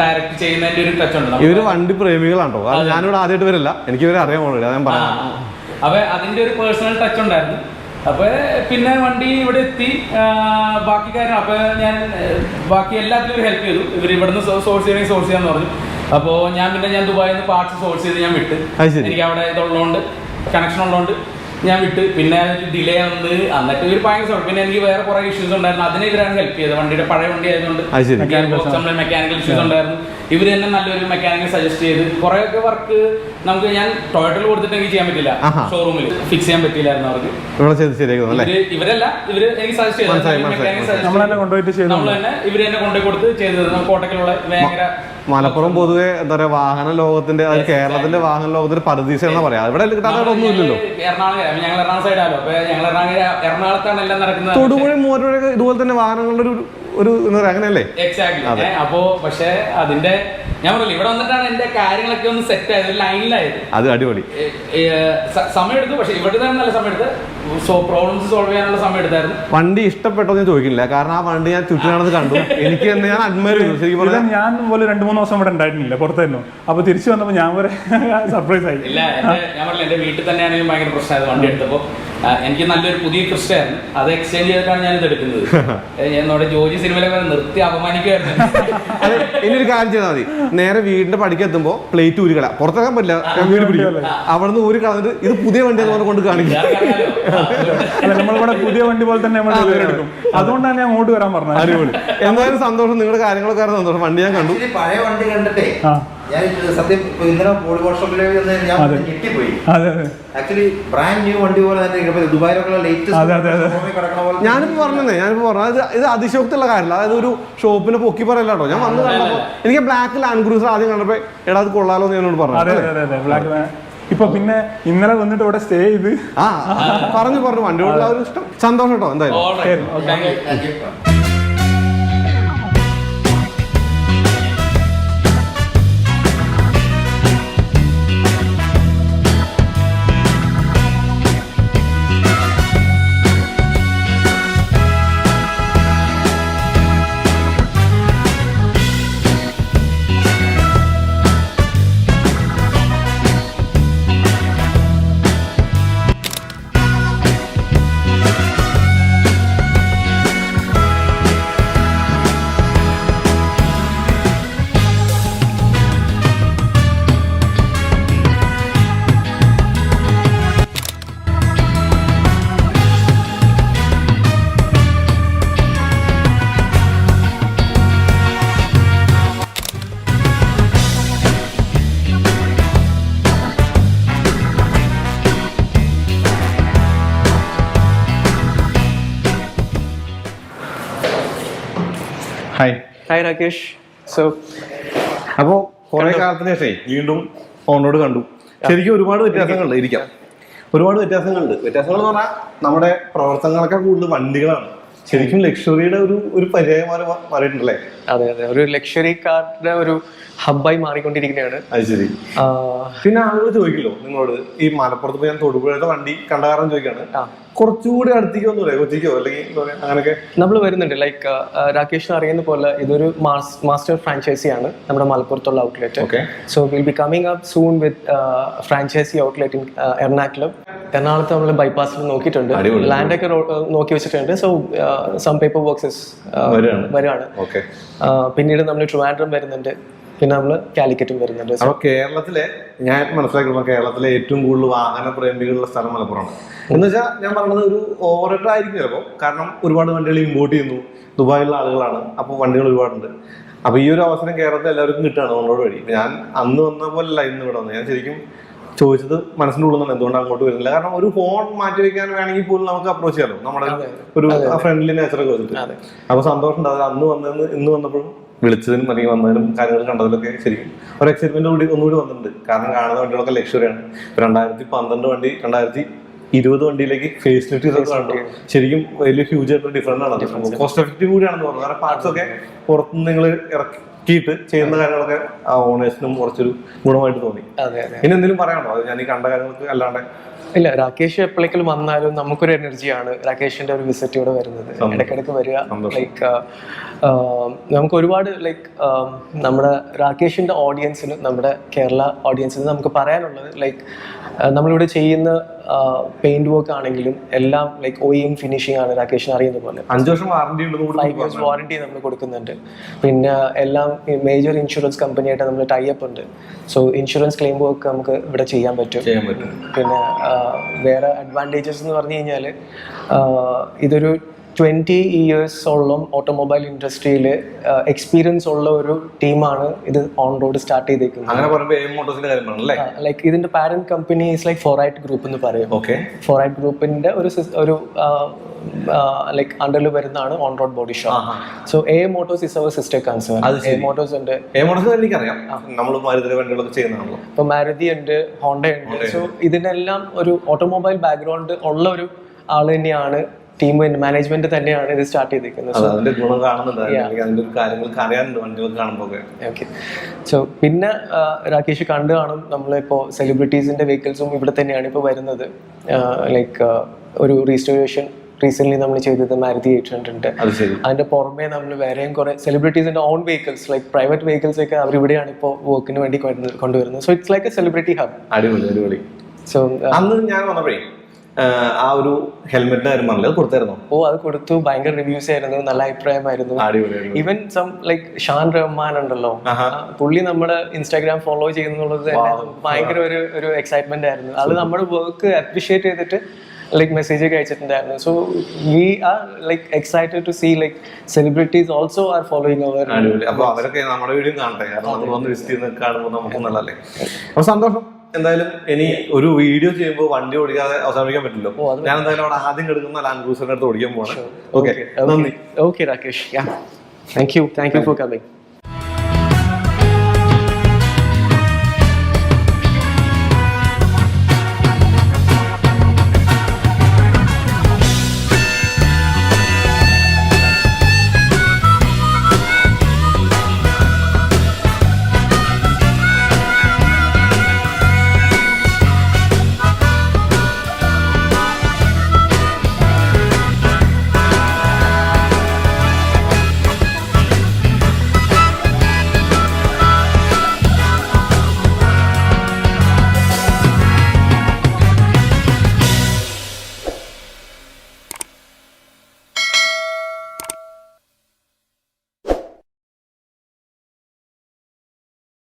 ഡയറക്റ്റ് ചെയ്യുന്നതിന്റെ ഒരു ടച്ച് ഉണ്ട് ഇവർ വണ്ടി പ്രേമികളാണോ? ഞാനിവിടെ ആദ്യമായിട്ട് വരില്ല. എനിക്ക് ഇവരെ അറിയാൻ പോകണില്ല ഞാൻ പറയാം അപ്പൊ അതിന്റെ ഒരു പേഴ്സണൽ ടച്ച് ഉണ്ടായിരുന്നു. അപ്പൊ പിന്നെ വണ്ടി ഇവിടെ എത്തി. ബാക്കി കാര്യം അപ്പൊ ഞാൻ ബാക്കി എല്ലാത്തിലും ഹെൽപ്പ് ചെയ്തു. ഇവർ ഇവിടുന്ന് സോഴ്സ് ചെയ്യണമെങ്കിൽ സോഴ്സ് ചെയ്യാന്ന് പറഞ്ഞു. അപ്പോൾ ഞാൻ പിന്നെ ഞാൻ ദുബായിൽ നിന്ന് പാർട്സ് സോഴ്സ് ചെയ്ത് ഞാൻ വിട്ട്. എനിക്ക് അവിടെ ഇതുള്ളതുകൊണ്ട് കണക്ഷൻ ഉള്ളതുകൊണ്ട് ഞാൻ വിട്ട്. പിന്നെ ഡിലേ വന്ന് എന്നിട്ട് ഒരു ഭയങ്കര സോൾവ് പിന്നെ എനിക്ക് വേറെ കുറെ ഇഷ്യൂസ് ഉണ്ടായിരുന്നു. അതിനെതിരാണ് ഹെൽപ്പ് ചെയ്തത്. വണ്ടിയുടെ പഴയ വണ്ടി ആയതുകൊണ്ട്. മെക്കാനിക്കൽ ഇഷ്യൂസ് ഉണ്ടായിരുന്നു. ഇവർ തന്നെ നല്ലൊരു മെക്കാനിക് സജസ്റ്റ് ചെയ്ത് കുറെ ഒക്കെ വർക്ക് നമുക്ക് ഞാൻ ടൊയറ്റൽ കൊടുത്തിട്ടെങ്കിൽ ചെയ്യാൻ പറ്റില്ല. ഷോറൂമിൽ ഫിക്സ് ചെയ്യാൻ പറ്റില്ലായിരുന്നു അവർക്ക്. ഇവരല്ല ഇവർ എനിക്ക് സജസ്റ്റ് മനസ്സിലായി, മെക്കാനിക് നമ്മൾ തന്നെ കൊണ്ടുപോയിട്ട് ചെയ്തു നമ്മൾ തന്നെ ഇവർ തന്നെ കൊണ്ടുപോയി കൊടുത്ത് ചെയ്തു തരുന്നു കോട്ടക്കലുള്ള ഭയങ്കര മലപ്പുറം പൊതുവെ എന്താ പറയാ വാഹന ലോകത്തിന്റെ അതായത് കേരളത്തിന്റെ വാഹന ലോകത്തിന്റെ പരദീസ എന്ന് പറയാം ഇവിടെ ഒന്നും ഇല്ലല്ലോ. എറണാകുളം ഞങ്ങൾ എറണാകുളം സൈഡാലോ അപ്പൊ ഞങ്ങൾ എറണാകുളം എറണാകുളത്താണ് എല്ലാം നടക്കുന്നത്. തൊടുപുഴ മൂവരുടെ ഇതുപോലെ തന്നെ വാഹനങ്ങളുടെ ഒരു ഒരു എന്താ പറയാ അങ്ങനെയല്ലേ? എക്സാക്ട്ലി അപ്പോ പക്ഷേ അതിന്റെ ഞാൻ പറഞ്ഞു ഇവിടെ വന്നിട്ടാണ് എന്റെ കാര്യങ്ങളൊക്കെ ഒന്ന് സെറ്റ് ആയത് ലൈനിലായത് അത് അടിപൊളി. ഏ, ഏ, സമയം എടുത്തു പക്ഷെ ഇവിടെ തന്നെ നല്ല സമയം എടുത്ത് സോ പ്രോബ്ലംസ് സോൾവ് ചെയ്യാനുള്ള സമയം എടുത്തായിരുന്നു. വണ്ടി ഇഷ്ടപ്പെട്ടോ എന്ന് ചോദിക്കില്ല കാരണം ആ വണ്ടി ഞാൻ ചുറ്റിനാണെന്ന് കണ്ടു. എനിക്ക് തന്നെ ഞാൻ അഡ്മയർ ചെയ്തു ശരിക്കും ഇത് പറഞ്ഞാൽ ഞാൻ പോലെ രണ്ട് മൂന്ന് ദിവസം ഇവിടെ ഉണ്ടായിരുന്നില്ല പുറത്തായിരുന്നു. അപ്പൊ തിരിച്ചു വന്നപ്പോൾ ഞാൻ വരെ സർപ്രൈസ് ആയി. ഇല്ല എന്റെ ഞാൻ പറഞ്ഞില്ല എന്റെ വീട്ടിൽ തന്നെയാണെങ്കിലും ഭയങ്കര പ്രശ്നമായത് വണ്ടി എടുത്തപ്പോൾ എനിക്ക് നല്ലൊരു പുതിയ ക്രിസ്റ്റായിരുന്നു അത് എക്സ്ചേഞ്ച് ചെയ്തിട്ടാണ് ഞാൻ ഇത് എടുക്കുന്നത് നമ്മുടെ ജോജി സിനിമയിലൊക്കെ നിർത്തി അപമാനിക്കുകയായിരുന്നു കാര്യം ചെയ്താൽ മതി. നേരെ വീടിന്റെ പടിക്ക് എത്തുമ്പോ പ്ലേറ്റ് ഊരി കളയാം. പുറത്തേക്കാൻ പറ്റില്ല. വീട് പിടിക്കും. അവിടെ നിന്ന് ഊരി കളഞ്ഞിട്ട് ഇത് പുതിയ വണ്ടിയാന്ന് പറഞ്ഞ് കൊണ്ട് കാണിക്കും. നമ്മളിവിടെ പുതിയ വണ്ടി പോലെ തന്നെ നമ്മൾ എടുക്കും. അതുകൊണ്ടാണ് ഞാൻ അങ്ങോട്ട് വരാൻ പറഞ്ഞത്. അടിപൊളി. എന്തായാലും സന്തോഷം. നിങ്ങളുടെ കാര്യങ്ങളൊക്കെ സന്തോഷം. വണ്ടി ഞാൻ കണ്ടു. പഴയ വണ്ടി കണ്ടിട്ടേ. ആ. ഞാൻ സത്യം ഇപ്പൊ ഇന്നലെ ബോഡി വർക്ക്ഷോപ്പിലേക്ക് ഞാൻ അതെ. ഞെട്ടിപ്പോയി. അതെ അതെ. ആക്ച്വലി ബ്രാൻഡ് ന്യൂ വണ്ടി പോലെ തന്നെ അതെ, അതെ, അതെ. ലേറ്റസ്റ്റ് കിടക്കണ പോലെ ഞാനിപ്പോ പറഞ്ഞേ ഞാനിപ്പോ പറഞ്ഞു. ഇത് ഇത് അതിശോക്തിയുള്ള കാര്യമല്ല. അതായത് ഒരു ഷോപ്പിനെ പൊക്കി പറയല്ല കേട്ടോ. ഞാൻ വന്ന് കണ്ടപ്പോ എനിക്ക് ബ്ലാക്ക് ലാൻഡ് ക്രൂസർ ആദ്യം കണ്ടപ്പോ എടാ അത് കൊള്ളാലോ എന്ന് ഞാനോട് അതെ പറഞ്ഞു അതെ അതെ. ഇപ്പൊ പിന്നെ ഇന്നലെ വന്നിട്ട് ഇവിടെ സ്റ്റേ ചെയ്ത്. ആ പറഞ്ഞു പറഞ്ഞു. വണ്ടി ആ ഒരു ഇഷ്ടം. സന്തോഷം കേട്ടോ എന്തായാലും. ഹായ് രാകേഷ് സോ അപ്പോ കുറെ കാലത്തിന് ശേഷം വീണ്ടും ഓണോട് കണ്ടു. ശരിക്കും ഒരുപാട് വ്യത്യാസങ്ങളുണ്ട്. ഇരിക്കാം. ഒരുപാട് വ്യത്യാസങ്ങളുണ്ട്. വ്യത്യാസങ്ങൾ എന്ന് പറഞ്ഞാൽ നമ്മുടെ പ്രവർത്തനങ്ങളൊക്കെ കൂടുതൽ വണ്ടികളാണ്. ശരിക്കും ലക്ഷറിയുടെ ഒരു ഒരു പര്യായമാര് മാറിയിട്ടുണ്ടല്ലേ? അതെ അതെ. ഒരു ലക്ഷറി കാറിന്റെ ഒരു ഹബ്ബായി മാറിക്കൊണ്ടിരിക്കുകയാണ് അത് ശരി. പിന്നെ ആളുകൾ ചോദിക്കല്ലോ നിങ്ങളോട് ഈ മലപ്പുറത്ത് പോയി ഞാൻ തൊടുപുഴത്തെ വണ്ടി കണ്ട കാരണം ചോദിക്കാണ്. കുറച്ചുകൂടി അടുത്തേക്ക് ഒന്നുമില്ലേ കൊച്ചിക്കോ അല്ലെങ്കിൽ അങ്ങനെയൊക്കെ. നമ്മൾ വരുന്നുണ്ട് ലൈക്ക് രാകേഷ് അറിയുന്ന പോലെ ഇതൊരു മാസ്റ്റർ ഫ്രാഞ്ചൈസി ആണ് നമ്മുടെ മലപ്പുറത്തുള്ള outlet okay so will be coming up soon with franchise outlet in Ernakulam. എറണാകുളത്ത് നമ്മൾ ബൈപ്പാസിൽ നോക്കിയിട്ടുണ്ട്. ലാൻഡ് ഒക്കെ നോക്കി വെച്ചിട്ടുണ്ട്. സോ സം പേപ്പർ വർക്ക്സ് വരുവാണ് പിന്നീട് നമ്മൾ ട്രിവാൻഡ്രം വരുന്നുണ്ട്. പിന്നെ നമ്മൾ കാലിക്കറ്റും വരുന്നുണ്ട്. അപ്പൊ കേരളത്തിലെ ഞാൻ മനസ്സിലാക്കുമ്പോൾ കേരളത്തിലെ ഏറ്റവും കൂടുതൽ വാഹന പ്രേമികളുടെ സ്ഥലം മലപ്പുറമാണ്. എന്ന് വെച്ചാൽ ഞാൻ പറഞ്ഞത് ഒരു ഓവറേറ്റർ ആയിരിക്കും ചിലപ്പോൾ കാരണം ഒരുപാട് വണ്ടികൾ ഇമ്പോർട്ട് ചെയ്യുന്നു. ദുബായിലുള്ള ആളുകളാണ്. അപ്പോൾ വണ്ടികൾ ഒരുപാടുണ്ട്. അപ്പൊ ഈ ഒരു അവസരം കേരളത്തിൽ എല്ലാവർക്കും കിട്ടുകയാണ് നമ്മളോട് വഴി. ഞാൻ അന്ന് വന്ന പോലെയല്ല ഇന്ന് ഇവിടെ വന്നത്. ഞാൻ ശരിക്കും ചോദിച്ചത് മനസ്സിന്റെ ഉള്ളിൽ നിന്ന് എന്തുകൊണ്ട് അങ്ങോട്ട് വരുന്നില്ല? കാരണം ഒരു ഫോൺ മാറ്റി വെക്കാൻ വേണമെങ്കിൽ പോലും നമുക്ക് അപ്രോച്ച് ചെയ്യാമല്ലോ നമ്മുടെ ഒരു ഫ്രണ്ട്ലി നേച്ചറൊക്കെ വെച്ചിട്ട്. അപ്പൊ സന്തോഷം ഉണ്ട് അന്ന് വന്നതെന്ന് ഇന്ന് വന്നപ്പോഴും വിളിച്ചതിനും അല്ലെങ്കിൽ വന്നതിനും കാര്യങ്ങൾ കണ്ടതിലൊക്കെ ശരിക്കും ഒരു എക്സൈറ്റ്മെന്റ് കൂടി ഒന്നുകൂടി വന്നിട്ടുണ്ട്. കാരണം കാണുന്ന വണ്ടികളൊക്കെ ലക്ഷറിയാണ് രണ്ടായിരത്തി പന്ത്രണ്ട് വണ്ടി രണ്ടായിരത്തി ഇരുപത് വണ്ടിയിലേക്ക് ഫേസ് ലിഫ്റ്റ് ചെയ്തൊക്കെ കണ്ടു. ശരിക്കും വലിയ ഹ്യൂജ് ആയിട്ട് ഡിഫറൻസ് ആണ് കോസ്റ്റ് എഫക്റ്റീവ് കൂടിയാണെന്ന് പറഞ്ഞു. കാരണം പാർട്സ് ഒക്കെ പുറത്തുനിന്ന് നിങ്ങൾ ഇറക്കിയിട്ട് ചെയ്യുന്ന കാര്യങ്ങളൊക്കെ ആ ഓണേഴ്സിനും കുറച്ചൊരു ഗുണമായിട്ട് തോന്നി. ഇനി എന്തെങ്കിലും പറയാനുണ്ടോ? അത് ഞാൻ ഈ കണ്ട കാര്യങ്ങൾക്ക് അല്ലാണ്ട് ഇല്ല രാകേഷ് എപ്പോഴെങ്കിലും വന്നാലും നമുക്കൊരു എനർജിയാണ് രാകേഷിന്റെ ഒരു വിസിറ്റ് ഇവിടെ വരുന്നത്. ഇടയ്ക്കിടയ്ക്ക് വരിക. ലൈക്ക് നമുക്ക് ഒരുപാട് ലൈക്ക് നമ്മുടെ രാകേഷിന്റെ ഓഡിയൻസിന് നമ്മുടെ കേരള ഓഡിയൻസിന് നമുക്ക് പറയാനുള്ളത് ലൈക്ക് നമ്മളിവിടെ ചെയ്യുന്ന പെയിന്റ് വർക്ക് ആണെങ്കിലും എല്ലാം ലൈക്ക് ഒ എം ഫിനിഷിംഗ് ആണ് രാകേഷിന് അറിയുന്ന പോലെ. അഞ്ച് വർഷം വാറണ്ടി ഫൈവ് ഇയേഴ്സ് വാറണ്ടി നമ്മൾ കൊടുക്കുന്നുണ്ട്. പിന്നെ എല്ലാം മേജർ ഇൻഷുറൻസ് കമ്പനിയായിട്ട് നമ്മൾ ടൈ അപ്പ് ഉണ്ട്. സോ ഇൻഷുറൻസ് ക്ലെയിം വർക്ക് നമുക്ക് ഇവിടെ ചെയ്യാൻ പറ്റും. പിന്നെ വേറെ അഡ്വാന്റേജസ് എന്ന് പറഞ്ഞു കഴിഞ്ഞാൽ ഇതൊരു ട്വന്റി ഇയേഴ്സോളം ഓട്ടോമൊബൈൽ ഇൻഡസ്ട്രിയിൽ എക്സ്പീരിയൻസ് ഉള്ള ഒരു ടീമാണ് ഇത് ഓൺ റോഡ് സ്റ്റാർട്ട് ചെയ്തേക്കുന്നത്. അങ്ങനെ പറയുമ്പോൾ ലൈക്ക് ഇതിന്റെ parent company is like Forite group എന്ന് പറയും. ഓക്കെ ഫോറൈറ്റ് ഗ്രൂപ്പിന്റെ ഒരു ഒരു ലൈക്ക് അണ്ടറിൽ വരുന്നതാണ് on road body shop so A motos is our sister concern A motos ഉണ്ട്. എം മോട്ടോസ് എനിക്കറിയാം. നമ്മൾ മാരുതി വണ്ടികളൊക്കെ ചെയ്യുന്നതാണല്ലോ. ഇപ്പൊ മാരുതി ഉണ്ട് ഹോണ്ട ഉണ്ട്. സോ ഇതിനെല്ലാം ഒരു ഓട്ടോമൊബൈൽ ബാക്ക്ഗ്രൗണ്ട് ഉള്ള ഒരു ആൾ തന്നെയാണ് ടീം മാനേജ്മെന്റ് തന്നെയാണ് ഇത് സ്റ്റാർട്ട് ചെയ്തിരിക്കുന്നത് അതിന്റെ ഗുണം കാണുന്നുണ്ട്. അല്ലെങ്കിൽ അതിന്റെ ഒരു കാര്യങ്ങൾക്ക് അറിയാനുണ്ട് വണ്ടികളൊക്കെ കാണുമ്പോൾ ഓക്കെ സോ പിന്നെ രാകേഷ് കണ്ടു കാണും നമ്മളിപ്പോൾ സെലിബ്രിറ്റീസിന്റെ വെഹിക്കിൾസും ഇവിടെ തന്നെയാണ് ഇപ്പോൾ വരുന്നത്. ലൈക്ക് ഒരു റീസ്റ്റോറേഷൻ റീസെന്റ് നമ്മൾ ചെയ്തത് മാരുതി എയ്റ്റ് ഹൺഡ്രഡ്. അതിന്റെ പുറമെ നമ്മൾ വേറെയും കുറെ സെലിബ്രിറ്റീസിന്റെ own vehicles like private vehicles ഒക്കെ അവർ ഇവിടെയാണ് ഇപ്പോൾ വർക്കിന് വേണ്ടി കൊണ്ടുവരുന്നത്. So it's like a celebrity hub അടിപൊളി അടിപൊളി. സോ അന്ന് ഞാൻ വന്നപ്പോഴേ ആ ഒരു ഹെൽമെറ്റിന്റെ കാര്യം കൊടുത്തായിരുന്നു കൊടുത്തായിരുന്നോ? ഓ അത് കൊടുത്തു. ഭയങ്കര റിവ്യൂസ് ആയിരുന്നു. നല്ല അഭിപ്രായമായിരുന്നു. Even some like Shan Rahman ഉണ്ടല്ലോ. പുള്ളി നമ്മുടെ ഇൻസ്റ്റാഗ്രാം ഫോളോ ചെയ്യുന്നുള്ളത് തന്നെ ഭയങ്കര ഒരു ഒരു എക്സൈറ്റ്മെന്റ് ആയിരുന്നു. അത് നമ്മുടെ വർക്ക് അപ്രീഷിയേറ്റ് ചെയ്തിട്ട് ലൈക്ക് മെസ്സേജ് ഒക്കെ അയച്ചിട്ടുണ്ടായിരുന്നു. So we are like excited to see like celebrities also are following അവർ അടിപൊളി. അപ്പൊ അവരൊക്കെ നമ്മുടെ വീഡിയോ കാണട്ടെ. കാരണം നമ്മൾ വന്ന് വിസിറ്റ് ചെയ്യുന്ന കാണുമ്പോൾ നമുക്ക് നല്ലല്ലേ അപ്പൊ സന്തോഷം. എന്തായാലും ഇനി ഒരു വീഡിയോ ചെയ്യുമ്പോൾ വണ്ടി ഓടിക്കാതെ അവസാനിപ്പിക്കാൻ പറ്റില്ലോ ഞാൻ എന്തായാലും അവിടെ ആദ്യം കിടക്കുന്ന ലാൻഡ് ക്രൂസറിന്റെ അടുത്ത് ഓടിക്കാൻ പോകണം ഓക്കെ നന്ദി. Okay Rakesh thank you thank you for coming.